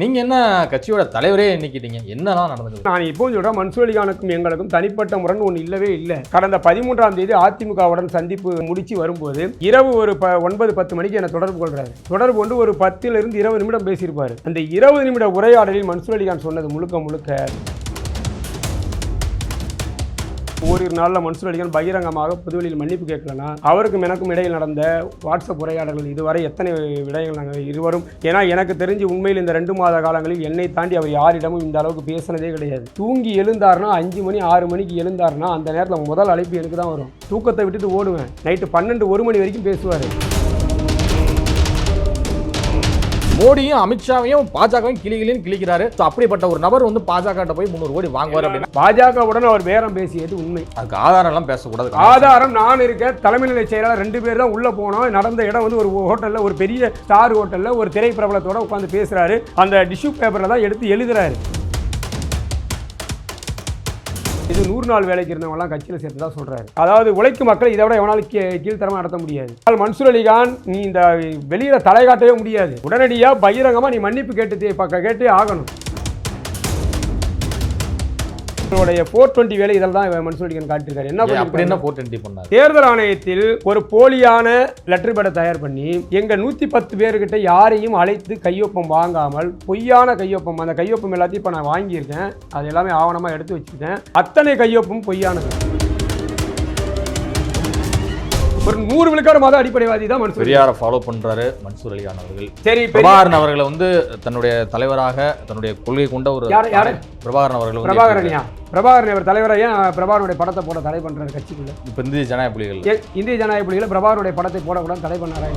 நீங்கள் என்ன கட்சியோட தலைவரே எண்ணிக்கிட்டீங்க? என்னதான் நடந்தது நான் இப்போது சொல்கிறேன் மன்சூர் அலிகானுக்கும் எங்களுக்கும் தனிப்பட்ட முரண் ஒன்று இல்லவே இல்லை. கடந்த பதிமூன்றாம் தேதி அதிமுகவுடன் சந்திப்பு முடிச்சு வரும்போது இரவு ஒரு ப ஒன்பது பத்து மணிக்கு என்னை தொடர்பு கொள்கிறாரு தொடர்பு கொண்டு ஒரு பத்திலிருந்து இருபது நிமிடம் பேசியிருப்பார். அந்த இருபது நிமிட உரையாடலில் மன்சூர் அலிகான் சொன்னது முழுக்க முழுக்க ஓரிரு நாளில் மன்சூர் அலிகான் பகிரங்கமாக புதுவெளியில் மன்னிப்பு கேட்கலனா அவருக்கும் எனக்கும் இடையில் நடந்த வாட்ஸ்அப் உரையாடல்கள் இதுவரை எத்தனை விடயங்கள் நாங்கள் இருவரும் ஏன்னா எனக்கு தெரிஞ்சு உண்மையில் இந்த ரெண்டு மாத காலங்களில் என்னை தாண்டி அவர் யாரிடமும் இந்த அளவுக்கு பேசினதே கிடையாது. தூங்கி எழுந்தாருன்னா அஞ்சு மணி ஆறு மணிக்கு எழுந்தாருன்னா அந்த நேரத்தில் முதல் அழைப்பு எனக்கு தான் வரும். தூக்கத்தை விட்டுட்டு ஓடுவேன். நைட்டு பன்னெண்டு ஒரு மணி வரைக்கும் பேசுவார். மோடியும் அமித்ஷாவையும் பாஜகவும் கிளிகளின்னு கிளிக்கிறாரு அப்படிப்பட்ட ஒரு நபர் வந்து பாஜக போய் முந்நூறு கோடி வாங்குவார் அப்படின்னா பாஜகவுடன் அவர் பேரம் பேசியது உண்மை. அதுக்கு ஆதாரம் எல்லாம் பேசக்கூடாது. ஆதாரம் நான் இருக்க தலைமை நிலை செயலாளர் ரெண்டு பேர் தான் உள்ள போனோம். நடந்த இடம் வந்து ஒரு ஹோட்டல்ல ஒரு பெரிய ஸ்டார் ஹோட்டல்ல ஒரு திரை பிரபலத்தோட உட்காந்து பேசுறாரு. அந்த டிஷ்யூ பேப்பர்ல தான் எடுத்து எழுதுறாரு. இது நூறு நாள் வேலைக்கு இருந்தவங்கலாம் கட்சியில் சேர்த்து தான் சொல்றாரு. அதாவது உழைக்கும் மக்கள் இதை விட எவனாலும் கீ கீழ்த்தரமாக நடத்த முடியாது. ஆனால் மன்சூர் அலிகான் நீ இந்த வெளியில் தலை காட்டவே முடியாது. உடனடியாக பகிரங்கமாக நீ மன்னிப்பு கேட்டு பக்க கேட்டே ஆகணும். உங்களுடைய ஃபோர் டுவெண்ட்டி வேலை இதில் தான் மன்சூர் அலிகான் காட்டியிருக்காரு. என்ன அப்படி என்ன? போட்டு என்ட்ரி பண்ணாரு? தேர்தல் ஆணையத்தில் ஒரு போலியான லெட்டர் பேடை தயார் பண்ணி எங்க நூத்தி பத்து பேர்கிட்ட யாரையும் அழைத்து கையொப்பம் வாங்காமல் பொய்யான கையொப்பம் அந்த கையொப்பம் எல்லாத்தையும் இப்போ நான் வாங்கியிருக்கேன். அது எல்லாமே ஆவணமா எடுத்து வச்சிருக்கேன். அத்தனை கையொப்பம் பொய்யானது. ஒரு நூறு விழுக்காடு மத அடிப்படைவாதி தான் மன்சூர் பெரியாரை ஃபாலோ பண்றாரு மன்சூர் அலிகான் அவர்கள் சரி பிரபாகரன் அவர்களை வந்து தன்னுடைய தலைவராக தன்னுடைய கொள்கை கொண்ட ஒரு யாரு-? பிரபாகரன் அவர்கள் பிரபாகரனியா பிரபாகரன் அவர் தலைவரை? ஏன் பிரபாகரனுடைய படத்தை போட தடை பண்றாரு கட்சிக்குள்ள? இப்ப இந்திய ஜனநாயக புலிகள். இந்திய ஜனநாயக புலிகளை பிரபாகருடைய படத்தை போடக்கூடாது தடை பண்ணாரா?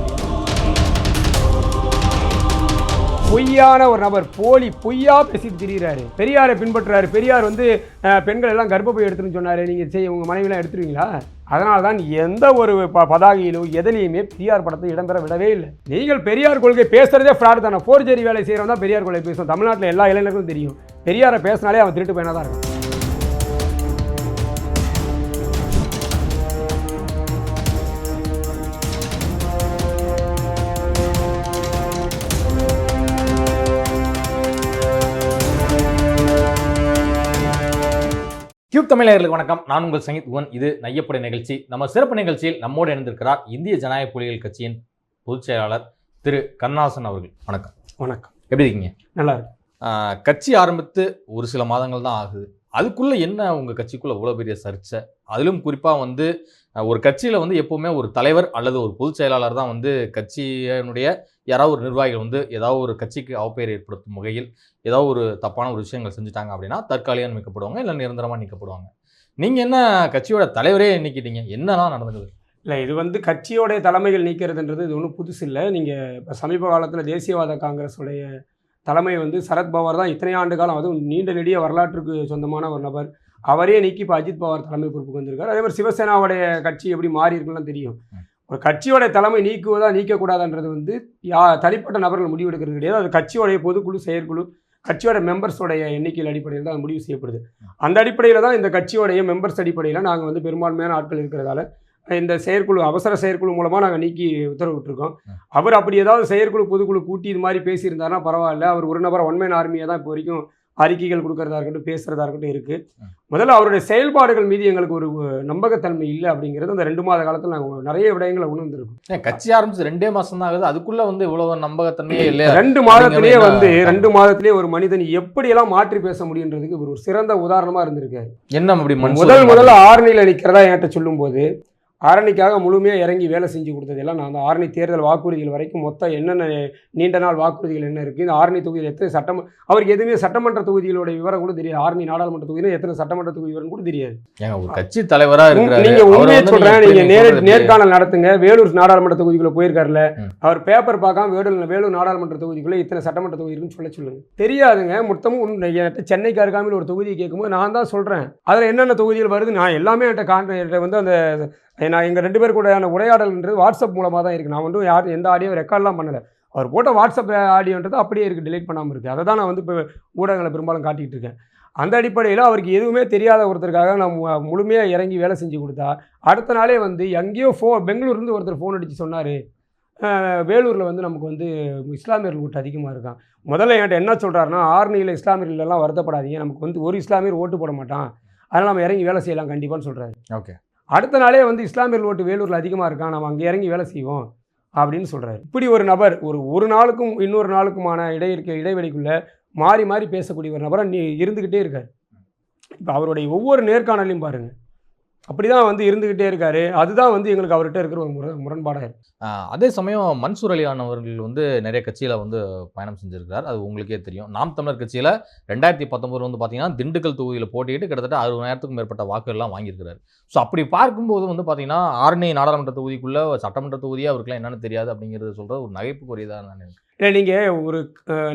பொய்யான ஒரு நபர் போலி பொய்யா பேசிட்டு திரியிறாரு. பெரியாரை பின்பற்றுறாரு. பெரியார் வந்து பெண்கள் எல்லாம் கர்ப்பப்பை எடுத்துன்னு சொன்னாரு. நீங்க செய்ய உங்க மனைவிலாம் எடுத்துருவீங்களா? அதனால தான் எந்த ஒரு ப பதாகையிலோ எதிலையுமே பெரியார் படத்தை இடம்பெற விடவே இல்லை. நீங்கள் பெரியார் கொள்கை பேசுகிறதே ஃப்ராட் தானே. ஃபோர்ஜரி வேலை செய்கிறவன் தான் பெரியார் கொள்கை பேசுவோம் தமிழ்நாட்டில் எல்லா இளைஞர்களுக்கும் தெரியும். பெரியாரை பேசினாலே அவன் திருட்டு பையனாக தான் இருக்கும் கியூப் தமிழர்களுக்கு வணக்கம். நான் உங்கள் சங்கீத் குவன் இது நையப்படை நிகழ்ச்சி. நம்ம சிறப்பு நிகழ்ச்சியில் நம்மோடு இணைந்திருக்கிறார் இந்திய ஜனநாயக புலிகள் கட்சியின் பொதுச் செயலாளர் திரு கண்ணாசன் அவர்கள். வணக்கம். வணக்கம். எப்படி இருக்கீங்க? நல்லா இருக்கு கட்சி ஆரம்பித்து ஒரு சில மாதங்கள் தான் ஆகுது. அதுக்குள்ளே என்ன உங்கள் கட்சிக்குள்ளே இவ்வளோ பெரிய சர்ச்சை? அதிலும் குறிப்பாக வந்து ஒரு கட்சியில் வந்து எப்போவுமே ஒரு தலைவர் அல்லது ஒரு பொதுச் செயலாளர் தான் வந்து கட்சியினுடைய யாராவது ஒரு நிர்வாகிகள் வந்து ஏதாவது ஒரு கட்சிக்கு அவப்பெயர் ஏற்படுத்தும் வகையில் ஏதாவது ஒரு தப்பான ஒரு விஷயங்கள் செஞ்சுட்டாங்க அப்படின்னா தற்காலிகம் நிற்கப்படுவாங்க இல்லை நிரந்தரமாக நிற்கப்படுவாங்க நீங்கள் என்ன கட்சியோட தலைவரே நிற்கிட்டீங்க என்னன்னா நடந்தது இல்லை இது வந்து கட்சியோடைய தலைமைகள் நீக்கிறதுன்றது இது ஒன்றும் புதுசு இல்லை. நீங்கள் இப்போ சமீப காலத்தில் தேசியவாத காங்கிரஸுடைய தலைமை வந்து சரத்பவார் தான் இத்தனை ஆண்டு காலம் அதுவும் நீண்ட நெடிய வரலாற்றுக்கு சொந்தமான ஒரு நபர். அவரே நீக்கி இப்போ அஜித் பவார் தலைமை பொறுப்புக்கு வந்திருக்காரு. அதே மாதிரி சிவசேனாவுடைய கட்சி எப்படி மாறி இருக்குன்னு தெரியும். ஒரு கட்சியோட தலைமை நீக்குவதா நீக்கக்கூடாதுன்றது வந்து யா தனிப்பட்ட நபர்கள் முடிவெடுக்கிறது கிடையாது. அது கட்சியோடைய பொதுக்குழு செயற்குழு கட்சியோட மெம்பர்ஸோடைய எண்ணிக்கையில் அடிப்படையில் தான் முடிவு செய்யப்படுது. அந்த அடிப்படையில் தான் இந்த கட்சியோடைய மெம்பர்ஸ் அடிப்படையில் நாங்கள் வந்து பெரும்பான்மையான ஆட்கள் இருக்கிறதால இந்த செயற்குழு அவசர செயற்குழு மூலமாக நாங்கள் நீக்கி உத்தரவிட்டிருக்கோம் அவர் அப்படி ஏதாவது செயற்குழு பொதுக்குழு கூட்டி இது மாதிரி பேசியிருந்தாருன்னா பரவாயில்ல. அவர் ஒரு நபர் ஒன்மேன் ஆர்மியை தான் இப்போ வரைக்கும் அறிக்கைகள் கொடுக்கறதா இருக்கட்டும் பேசுறதா இருக்கட்டும் இருக்கு. முதல்ல அவருடைய செயல்பாடுகள் மீது எங்களுக்கு ஒரு நம்பகத்தன்மை இல்லை அப்படிங்கிறது அந்த ரெண்டு மாத காலத்தில் நாங்கள் நிறைய விடயங்களை உணர்ந்திருக்கோம் கட்சி ஆரம்பிச்சு ரெண்டே மாசம் தான் ஆகுது. அதுக்குள்ள வந்து இவ்வளவு நம்பகத்தன்மையே இல்லையா? ரெண்டு மாதத்திலேயே வந்து ரெண்டு மாதத்திலேயே ஒரு மனிதன் எப்படியெல்லாம் மாற்றி பேச முடியுன்றதுக்கு ஒரு சிறந்த உதாரணமா இருந்திருக்காரு. என்ன அப்படி முதல் முதல்ல ஆரணியில் நிற்கிறதா என்கிட்ட சொல்லும்போது ஆரணிக்காக முழுமையாக இறங்கி வேலை செஞ்சு கொடுத்ததெல்லாம் நான் அந்த ஆரணி தேர்தல் வாக்குறுதிகள் வரைக்கும் மொத்தம் என்னென்ன நீண்ட நாள் வாக்குறுதிகள் என்ன இருக்குது இந்த ஆரணி தொகுதியில் எத்தனை சட்டம அவருக்கு எதுவுமே சட்டமன்ற தொகுதிகளோட விவரம் கூட தெரியாது. ஆரணி நாடாளுமன்ற தொகுதியில் எத்தனை சட்டமன்ற தொகுதி விவரம் கூட தெரியாது. ஒரு கட்சி தலைவரா இருக்கிறாரு. நீங்க அவரை உண்மையை வந்து சொல்றேன். எப்படி நீங்க நேர? நேர்காணல் நடத்துங்க. வேலூர் நாடாளுமன்ற தொகுதிக்குள்ள போயிருக்காருல. அவர் பேப்பர் பார்க்காம வேலூர் வேலூர் நாடாளுமன்ற தொகுதிக்குள்ள இத்தனை சட்டமன்ற தொகுதி இருக்குன்னு சொல்ல சொல்லுங்க. தெரியாதுங்க. மொத்தமும் சென்னைக்கு அருகாமையில் ஒரு தொகுதியை கேட்கும்போது நான் தான் சொல்றேன். அதுல என்னென்ன தொகுதிகள் வருது? நான் எல்லாமே என்கிட்ட என்கிட்ட வந்து அந்த நான் எங்கள் ரெண்டு பேர் கூடயான உரையாடல்ன்றது வாட்ஸ்அப் மூலமாக தான் இருக்குது நான் வந்து யார் எந்த ஆடியோ ரெக்கார்ட்லாம் பண்ணலை. அவர் போட்ட வாட்ஸ்அப் ஆடியோன்றது அப்படியே இருக்குது டிலீட் பண்ணாமல் இருக்குது அதை தான் நான் வந்து இப்போ ஊடகங்களை பெரும்பாலும் காட்டிகிட்டு இருக்கேன். அந்த அடிப்படையில் அவருக்கு எதுவுமே தெரியாத ஒருத்தருக்காக நான் மு- முழுமையாக இறங்கி வேலை செஞ்சு கொடுத்தா அடுத்த நாளே வந்து எங்கேயோ ஃபோ பெங்களூர்லேருந்து ஒருத்தர் ஃபோன் அடித்து சொன்னார். வேலூரில் வந்து நமக்கு வந்து இஸ்லாமியர்கள் ஓட்டு அதிகமாக இருக்கான். முதல்ல என்கிட்ட என்ன சொல்கிறாருன்னா ஆர்னியில் இஸ்லாமியர்களெல்லாம் வருத்தப்படாதீங்க. நமக்கு வந்து ஒரு இஸ்லாமியர் ஓட்டு போட மாட்டான். அதனால் நம்ம இறங்கி வேலை செய்யலாம் கண்டிப்பான்னு சொல்கிறாரு ஓகே. அடுத்த நாளே வந்து இஸ்லாமியர்கள் ஓட்டு வேலூரில் அதிகமாக இருக்கான் நம்ம அங்கே இறங்கி வேலை செய்வோம் அப்படின்னு சொல்கிறாரு இப்படி ஒரு நபர் ஒரு ஒரு நாளுக்கும் இன்னொரு நாளுக்குமான இடை இருக்க இடைவெளிக்குள்ளே மாறி மாறி பேசக்கூடிய ஒரு நபரை நீ இருந்துக்கிட்டே இருக்கார். இப்போ அவருடைய ஒவ்வொரு நேர்காணலையும் பாருங்கள் அப்படி தான் வந்து இருந்துக்கிட்டே இருக்காரு. அதுதான் வந்து எங்களுக்கு அவர்கிட்ட இருக்கிற ஒரு முரண் முரண்பாடாக இருக்கு. அதே சமயம் மன்சூர் அலிகான் அவர்கள் வந்து நிறைய கட்சியில வந்து பயணம் செஞ்சிருக்கார். அது உங்களுக்கே தெரியும். நாம் தமிழர் கட்சியில ரெண்டாயிரத்தி பத்தொன்பது வந்து பாத்தீங்கன்னா திண்டுக்கல் தொகுதியில் போட்டியிட்டு கிட்டத்தட்ட அறுபதாயிரத்துக்கும் மேற்பட்ட வாக்குகள்லாம் வாங்கியிருக்கிறார். ஸோ அப்படி பார்க்கும்போது வந்து பாத்தீங்கன்னா ஆரணி நாடாளுமன்ற தொகுதிக்குள்ள சட்டமன்ற தொகுதியே அவருக்குலாம் என்னன்னு தெரியாது அப்படிங்கிறது சொல்ற ஒரு நகைப்புக்குரியதா நான் நினைக்கிறேன். இல்லை நீங்கள் ஒரு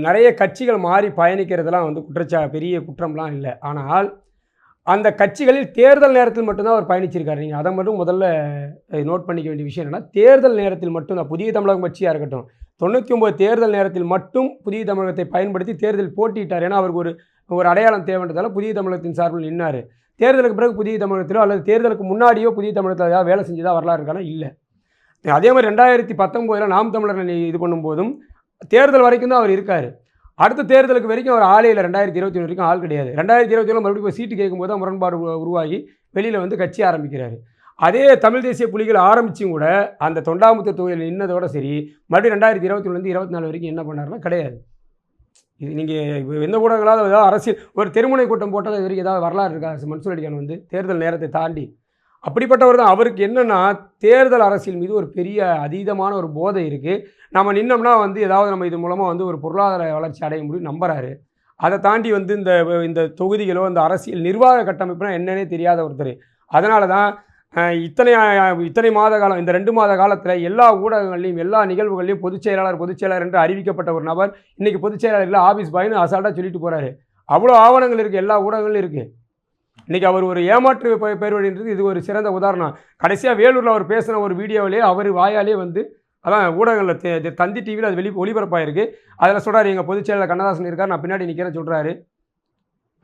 நிறைய கட்சிகள் மாறி பயணிக்கிறதுலாம் வந்து குற்றச்சா பெரிய குற்றம்லாம் இல்லை. ஆனால் அந்த கட்சிகளில் தேர்தல் நேரத்தில் மட்டும்தான் அவர் பயணிச்சிருக்காரு. நீங்கள் அதை மட்டும் முதல்ல நோட் பண்ணிக்க வேண்டிய விஷயம் என்னன்னா தேர்தல் நேரத்தில் மட்டும் தான் புதிய தமிழகம் கட்சியாக இருக்கட்டும் தொண்ணூற்றி ஒம்பது தேர்தல் நேரத்தில் மட்டும் புதிய தமிழகத்தை பயன்படுத்தி தேர்தல் போட்டியிட்டார். ஏன்னா அவருக்கு ஒரு ஒரு அடையாளம் தேவைன்றதால புதிய தமிழகத்தின் சார்பில் நின்னார். தேர்தலுக்கு பிறகு புதிய தமிழகத்திலோ அல்லது தேர்தலுக்கு முன்னாடியோ புதிய தமிழகத்தில் ஏதாவது வேலை செஞ்சதாக வரலாறு இருக்கானா? இல்லை. அதே மாதிரி ரெண்டாயிரத்தி பத்தொம்போதில் நாம் தமிழர் இது பண்ணும்போதும் தேர்தல் வரைக்கும் தான் அவர் இருக்கார். அடுத்த தேர்தலுக்கு வரைக்கும் அவர் ஆளே இல்லை. ரெண்டாயிரத்தி இருபத்தி வரைக்கும் ஆள் கிடையாது. ரெண்டாயிரத்தி இருபத்தி ஒன்று மறுபடியும் சீட்டு கேட்கும்போது தான் முரண்பாடு உருவாகி வெளியில் வந்து கட்சி ஆரம்பிக்கிறாரு. அதே தமிழ் தேசிய புலிகள் ஆரம்பிச்சும் கூட அந்த தொண்டாமுத்த தொகுதியில் நின்னதோட சரி மறுபடியும் ரெண்டாயிரத்தி இருபத்தி ஒன்றுலேருந்து இருபத்தி நாலு வரைக்கும் என்ன பண்ணாருன்னா கிடையாது. இது நீங்கள் எந்த ஊடகங்களாவது ஏதாவது அரசியல் ஒரு தெருமுனை கூட்டம் போட்டது இது வரைக்கும் ஏதாவது வரலாறு இருக்கா? மன்சூர் அலிகான் வந்து தேர்தல் நேரத்தை தாண்டி. அப்படிப்பட்டவர் தான். அவருக்கு என்னென்னா தேர்தல் அரசியல் மீது ஒரு பெரிய அதீதமான ஒரு போதை இருக்குது நம்ம நின்னோம்னா வந்து ஏதாவது நம்ம இது மூலமாக வந்து ஒரு பொருளாதார வளர்ச்சி அடைய முடியும் நம்புறாரு. அதை தாண்டி வந்து இந்த இந்த தொகுதிகளோ இந்த அரசியல் நிர்வாக கட்டமைப்புனா என்னன்னே தெரியாத ஒருத்தர். அதனால தான் இத்தனை இத்தனை மாத காலம் இந்த ரெண்டு மாத காலத்தில் எல்லா ஊடகங்கள்லையும் எல்லா நிகழ்வுகள்லையும் பொதுச் செயலாளர் பொதுச் செயலாளர் என்று அறிவிக்கப்பட்ட ஒரு நபர் இன்றைக்கி பொதுச் ஆஃபீஸ் பாயின்னு அசால்ட்டாக சொல்லிட்டு போகிறாரு அவ்வளோ ஆவணங்கள் இருக்குது எல்லா ஊடகங்களும் இருக்குது இன்றைக்கி அவர் ஒரு ஏமாற்று பெ- பேர்வழின்றது இது ஒரு சிறந்த உதாரணம். கடைசியாக வேலூரில் அவர் பேசின ஒரு வீடியோவிலே அவர் வாயாலே வந்து அதான் ஊடகங்களில் தந்தி டிவியில் அது வெளி ஒளிபரப்பாயிருக்கு. அதில் சொல்கிறார் எங்கள் பொதுச்செயலாளர் கண்ணதாசன் இருக்கார் நான் பின்னாடி நிற்கிறேன் சொல்கிறாரு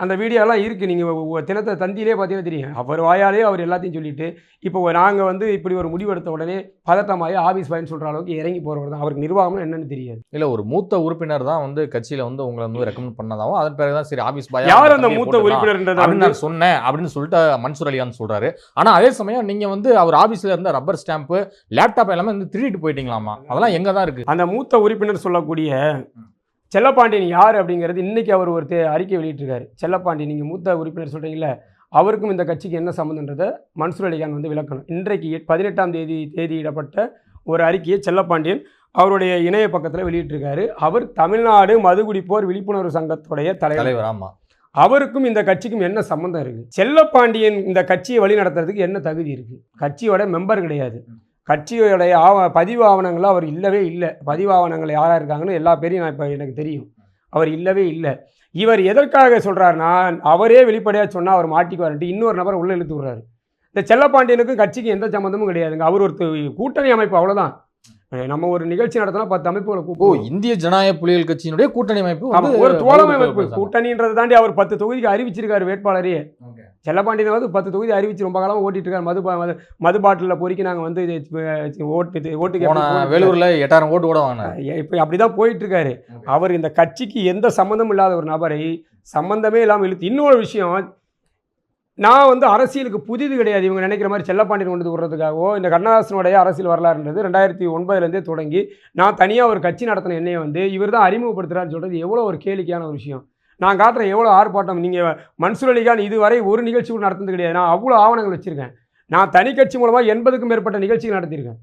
அந்த வீடியோலாம் இருக்குது நீங்கள் தினத்தை தந்தியிலே பார்த்தீங்கன்னா தெரியும். அவர் வாயாலே அவர் எல்லாத்தையும் சொல்லிட்டு இப்போ நாங்கள் வந்து இப்படி ஒரு முடிவெடுத்த உடனே பதட்டமாகி ஆஃபீஸ் பாயின்னு சொல்கிற அளவுக்கு இறங்கி போகிறவர் தான். அவருக்கு நிர்வாகம் என்னன்னு தெரியாது. இல்ல ஒரு மூத்த உறுப்பினர் தான் வந்து கட்சியில வந்து உங்களை வந்து ரெக்கமெண்ட் பண்ணதாவும் அதன் பிறகுதான் சரி ஆபீஸ் பாய் யார் அந்த மூத்த வந்து நான் சொன்னேன் அப்படின்னு சொல்லிட்டு மன்சூர் அலிகான் சொல்றாரு. ஆனா அதே சமயம் நீங்க வந்து அவர் ஆபீஸ்ல இருந்த ரப்பர் ஸ்டாம்ப் லேப்டாப் எல்லாமே வந்து திருடிட்டு போயிட்டீங்களாமா? அதெல்லாம் எங்க தான் இருக்கு? அந்த மூத்த உறுப்பினர் சொல்லக்கூடிய செல்லப்பாண்டியன் யார் அப்படிங்கிறது இன்னைக்கு அவர் ஒரு தே- அறிக்கை வெளியிட்டிருக்காரு. செல்லப்பாண்டி நீங்கள் மூத்த உறுப்பினர் சொல்கிறீங்களே அவருக்கும் இந்த கட்சிக்கு என்ன சம்மந்தன்றதை மன்சூர் அலிகான் வந்து விளக்கணும். இன்றைக்கு பதினெட்டாம் தேதி தேதியிடப்பட்ட ஒரு அறிக்கையை செல்லப்பாண்டியன் அவருடைய இணைய பக்கத்தில் வெளியிட்டிருக்காரு. அவர் தமிழ்நாடு மதுகுடிப்போர் விழிப்புணர்வு சங்கத்துடைய தலைவர். தலைவர் ஆமா. அவருக்கும் இந்த கட்சிக்கும் என்ன சம்மந்தம் இருக்குது செல்லப்பாண்டியன் இந்த கட்சியை வழி நடத்துறதுக்கு என்ன தகுதி இருக்குது கட்சியோட மெம்பர் கிடையாது. கட்சியோடைய ஆவ பதிவு ஆவணங்கள் அவர் இல்லவே இல்லை. பதிவு ஆவணங்கள் யாராக இருக்காங்கன்னு எல்லா பேரையும் நான் இப்போ எனக்கு தெரியும். அவர் இல்லவே இல்லை. இவர் எதற்காக சொல்கிறாருன்னா அவரே வெளிப்படையாக சொன்னால் அவர் மாட்டிக்குவார்ன்ட்டு இன்னொரு நபரை உள்ளே இழுத்து விடுறாரு. இந்த செல்லப்பாண்டியனுக்கும் கட்சிக்கு எந்த சம்மந்தமும் கிடையாதுங்க. அவர் ஒரு கூட்டணி அமைப்பு அவ்வளோதான் நம்ம ஒரு நிகழ்ச்சி நடத்தினா பத்து அமைப்புகளை ஓ கூப்பிடுவோம். இந்திய ஜனநாயக புலிகள் கட்சியினுடைய கூட்டணி அமைப்பு ஒரு தோழமை அமைப்பு. கூட்டணின்றதை தாண்டி அவர் பத்து தொகுதிக்கு அறிவிச்சிருக்காரு வேட்பாளரையே. Okay. செல்லப்பாண்டியன் வந்து பத்து தொகுதி அறிவிச்சு ரொம்ப காலமாக ஓட்டிட்டு இருக்காரு மது மது பாட்டிலில் பொறுக்கி நாங்கள் வந்து ஓட்டு போட்டு- வேலூர்ல எட்டாயிரம் ஓட்டு கூட வாங்கினார். அஹ், இப்போ அப்படி தான் போயிட்டு இருக்காரு. அவர் இந்த கட்சிக்கு எந்த சம்மந்தமும் இல்லாத ஒரு நபரை சம்மந்தமே இல்லாமல் இழுத்து இன்னொரு விஷயம் நான் வந்து அரசியலுக்கு புதிது கிடையாது. இவங்க நினைக்கிற மாதிரி செல்லப்பாண்டியன் கொண்டு விடுறதுக்காகவோ இந்த கண்ணதாசனுடைய அரசியல் வரலாறுன்றது ரெண்டாயிரத்தி ஒன்பதுலேருந்தே தொடங்கி நான் தனியாக ஒரு கட்சி நடத்தின என்னைய வந்து இவர் தான் அறிமுகப்படுத்துகிறான்னு சொல்கிறது எவ்வளோ ஒரு கேளிக்கையான ஒரு விஷயம். நான் காட்டுறேன் எவ்வளோ ஆர்ப்பாட்டம். நீங்கள் மன்சூர் அலிகான் இதுவரை ஒரு நிகழ்ச்சி கூட நடத்தது கிடையாது. நான் அவ்வளோ ஆவணங்கள் வச்சுருக்கேன். நான் தனி கட்சி மூலமாக எண்பதுக்கும் மேற்பட்ட நிகழ்ச்சிகள் நடத்தியிருக்கேன்.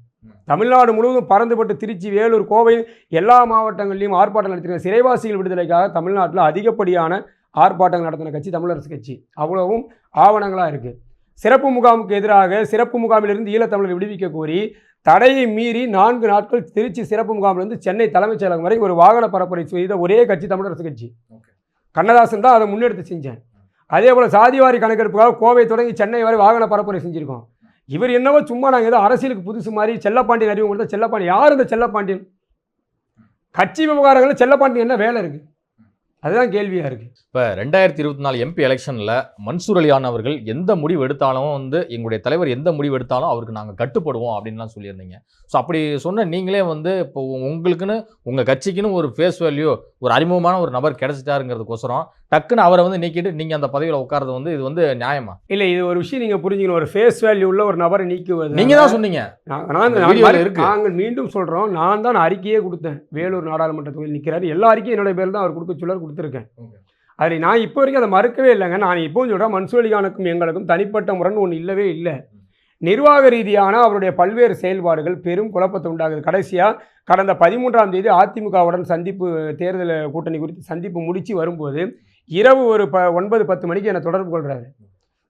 தமிழ்நாடு முழுவதும் பறந்துபட்டு திருச்சி வேலூர் கோவை எல்லா மாவட்டங்கள்லையும் ஆர்ப்பாட்டம் நடத்தியிருக்கேன். சிறைவாசிகள் விடுதலைக்காக தமிழ்நாட்டில் அதிகப்படியான ஆர்ப்பாட்டங்கள் நடத்தின கட்சி தமிழரசு கட்சி. அவ்வளவும் ஆவணங்களாக இருக்குது சிறப்பு முகாமுக்கு எதிராக சிறப்பு முகாமிலிருந்து ஈழத்தமிழர் விடுவிக்க கோரி தடையை மீறி நான்கு நாட்கள் திருச்சி சிறப்பு முகாமிலிருந்து சென்னை தலைமைச் செயலகம் வரை ஒரு வாகன பரப்புரை செய்த ஒரே கட்சி தமிழரசு கட்சி. கண்ணதாசன் தான் அதை முன்னெடுத்து செஞ்சேன் அதே போல் சாதிவாரி கணக்கெடுப்புக்காக கோவை தொடங்கி சென்னை வரை வாகன பரப்புரை செஞ்சுருக்கோம். இவர் என்னவோ சும்மா நாங்கள் ஏதோ அரசியலுக்கு புதுசு மாதிரி செல்லப்பாண்டியன் அறிவு கொடுத்த செல்லப்பாண்டியன் யார் இந்த செல்லப்பாண்டியன்? கட்சி விவகாரங்களில் செல்லப்பாண்டியன் என்ன வேலை இருக்குது அதுதான் கேள்வியாக இருக்குது இப்போ ரெண்டாயிரத்தி இருபத்தி நாலு எம்பி எலெக்ஷனில் மன்சூர் அலியான் அவர்கள் எந்த முடிவு எடுத்தாலும் வந்து எங்களுடைய தலைவர் எந்த முடிவு எடுத்தாலும் அவருக்கு நாங்கள் கட்டுப்படுவோம் அப்படின்லாம் சொல்லியிருந்தீங்க. ஸோ அப்படி சொன்ன நீங்களே வந்து இப்போ உங்களுக்குன்னு உங்கள் கட்சிக்குன்னு ஒரு ஃபேஸ் வேல்யூ ஒரு அறிமுகமான ஒரு நபர் கிடைச்சிட்டாருங்கிறதுக்கோசரம் டக்குன்னு அவரை வந்து நீக்கிட்டு நீங்கள் அந்த பதவியில் உட்கார்றது வந்து இது வந்து நியாயமா? இல்லை இது ஒரு விஷயம் நீங்கள் புரிஞ்சுக்கணும். ஒரு ஃபேஸ் வேல்யூ உள்ள ஒரு நபரை நீக்குவது. நீங்கள் தான் சொன்னீங்க. நாங்கள் மீண்டும் சொல்கிறோம் நான் தான் அறிக்கையே கொடுத்தேன். வேலூர் நாடாளுமன்ற தொகுதியில் நிற்கிறாரு எல்லா அறிக்கையும் என்னுடைய பேர் தான் அவர் கொடுக்க சொல்லார் கொடுத்துருக்கேன். அதில் நான் இப்போ வரைக்கும் அதை மறுக்கவே இல்லைங்க. நான் இப்போவும் சொல்கிறேன் மன்சூர் அலிகானுக்கும் எங்களுக்கும் தனிப்பட்ட முரண் ஒன்று இல்லவே இல்லை. நிர்வாக ரீதியான அவருடைய பல்வேறு செயல்பாடுகள் பெரும் குழப்பத்தை உண்டாகுது கடைசியாக கடந்த பதிமூன்றாம் தேதி அதிமுகவுடன் சந்திப்பு தேர்தல் கூட்டணி குறித்து சந்திப்பு முடித்து வரும்போது இரவு ஒரு ப ஒன்பது பத்து மணிக்கு என்னை தொடர்பு கொள்கிறாரு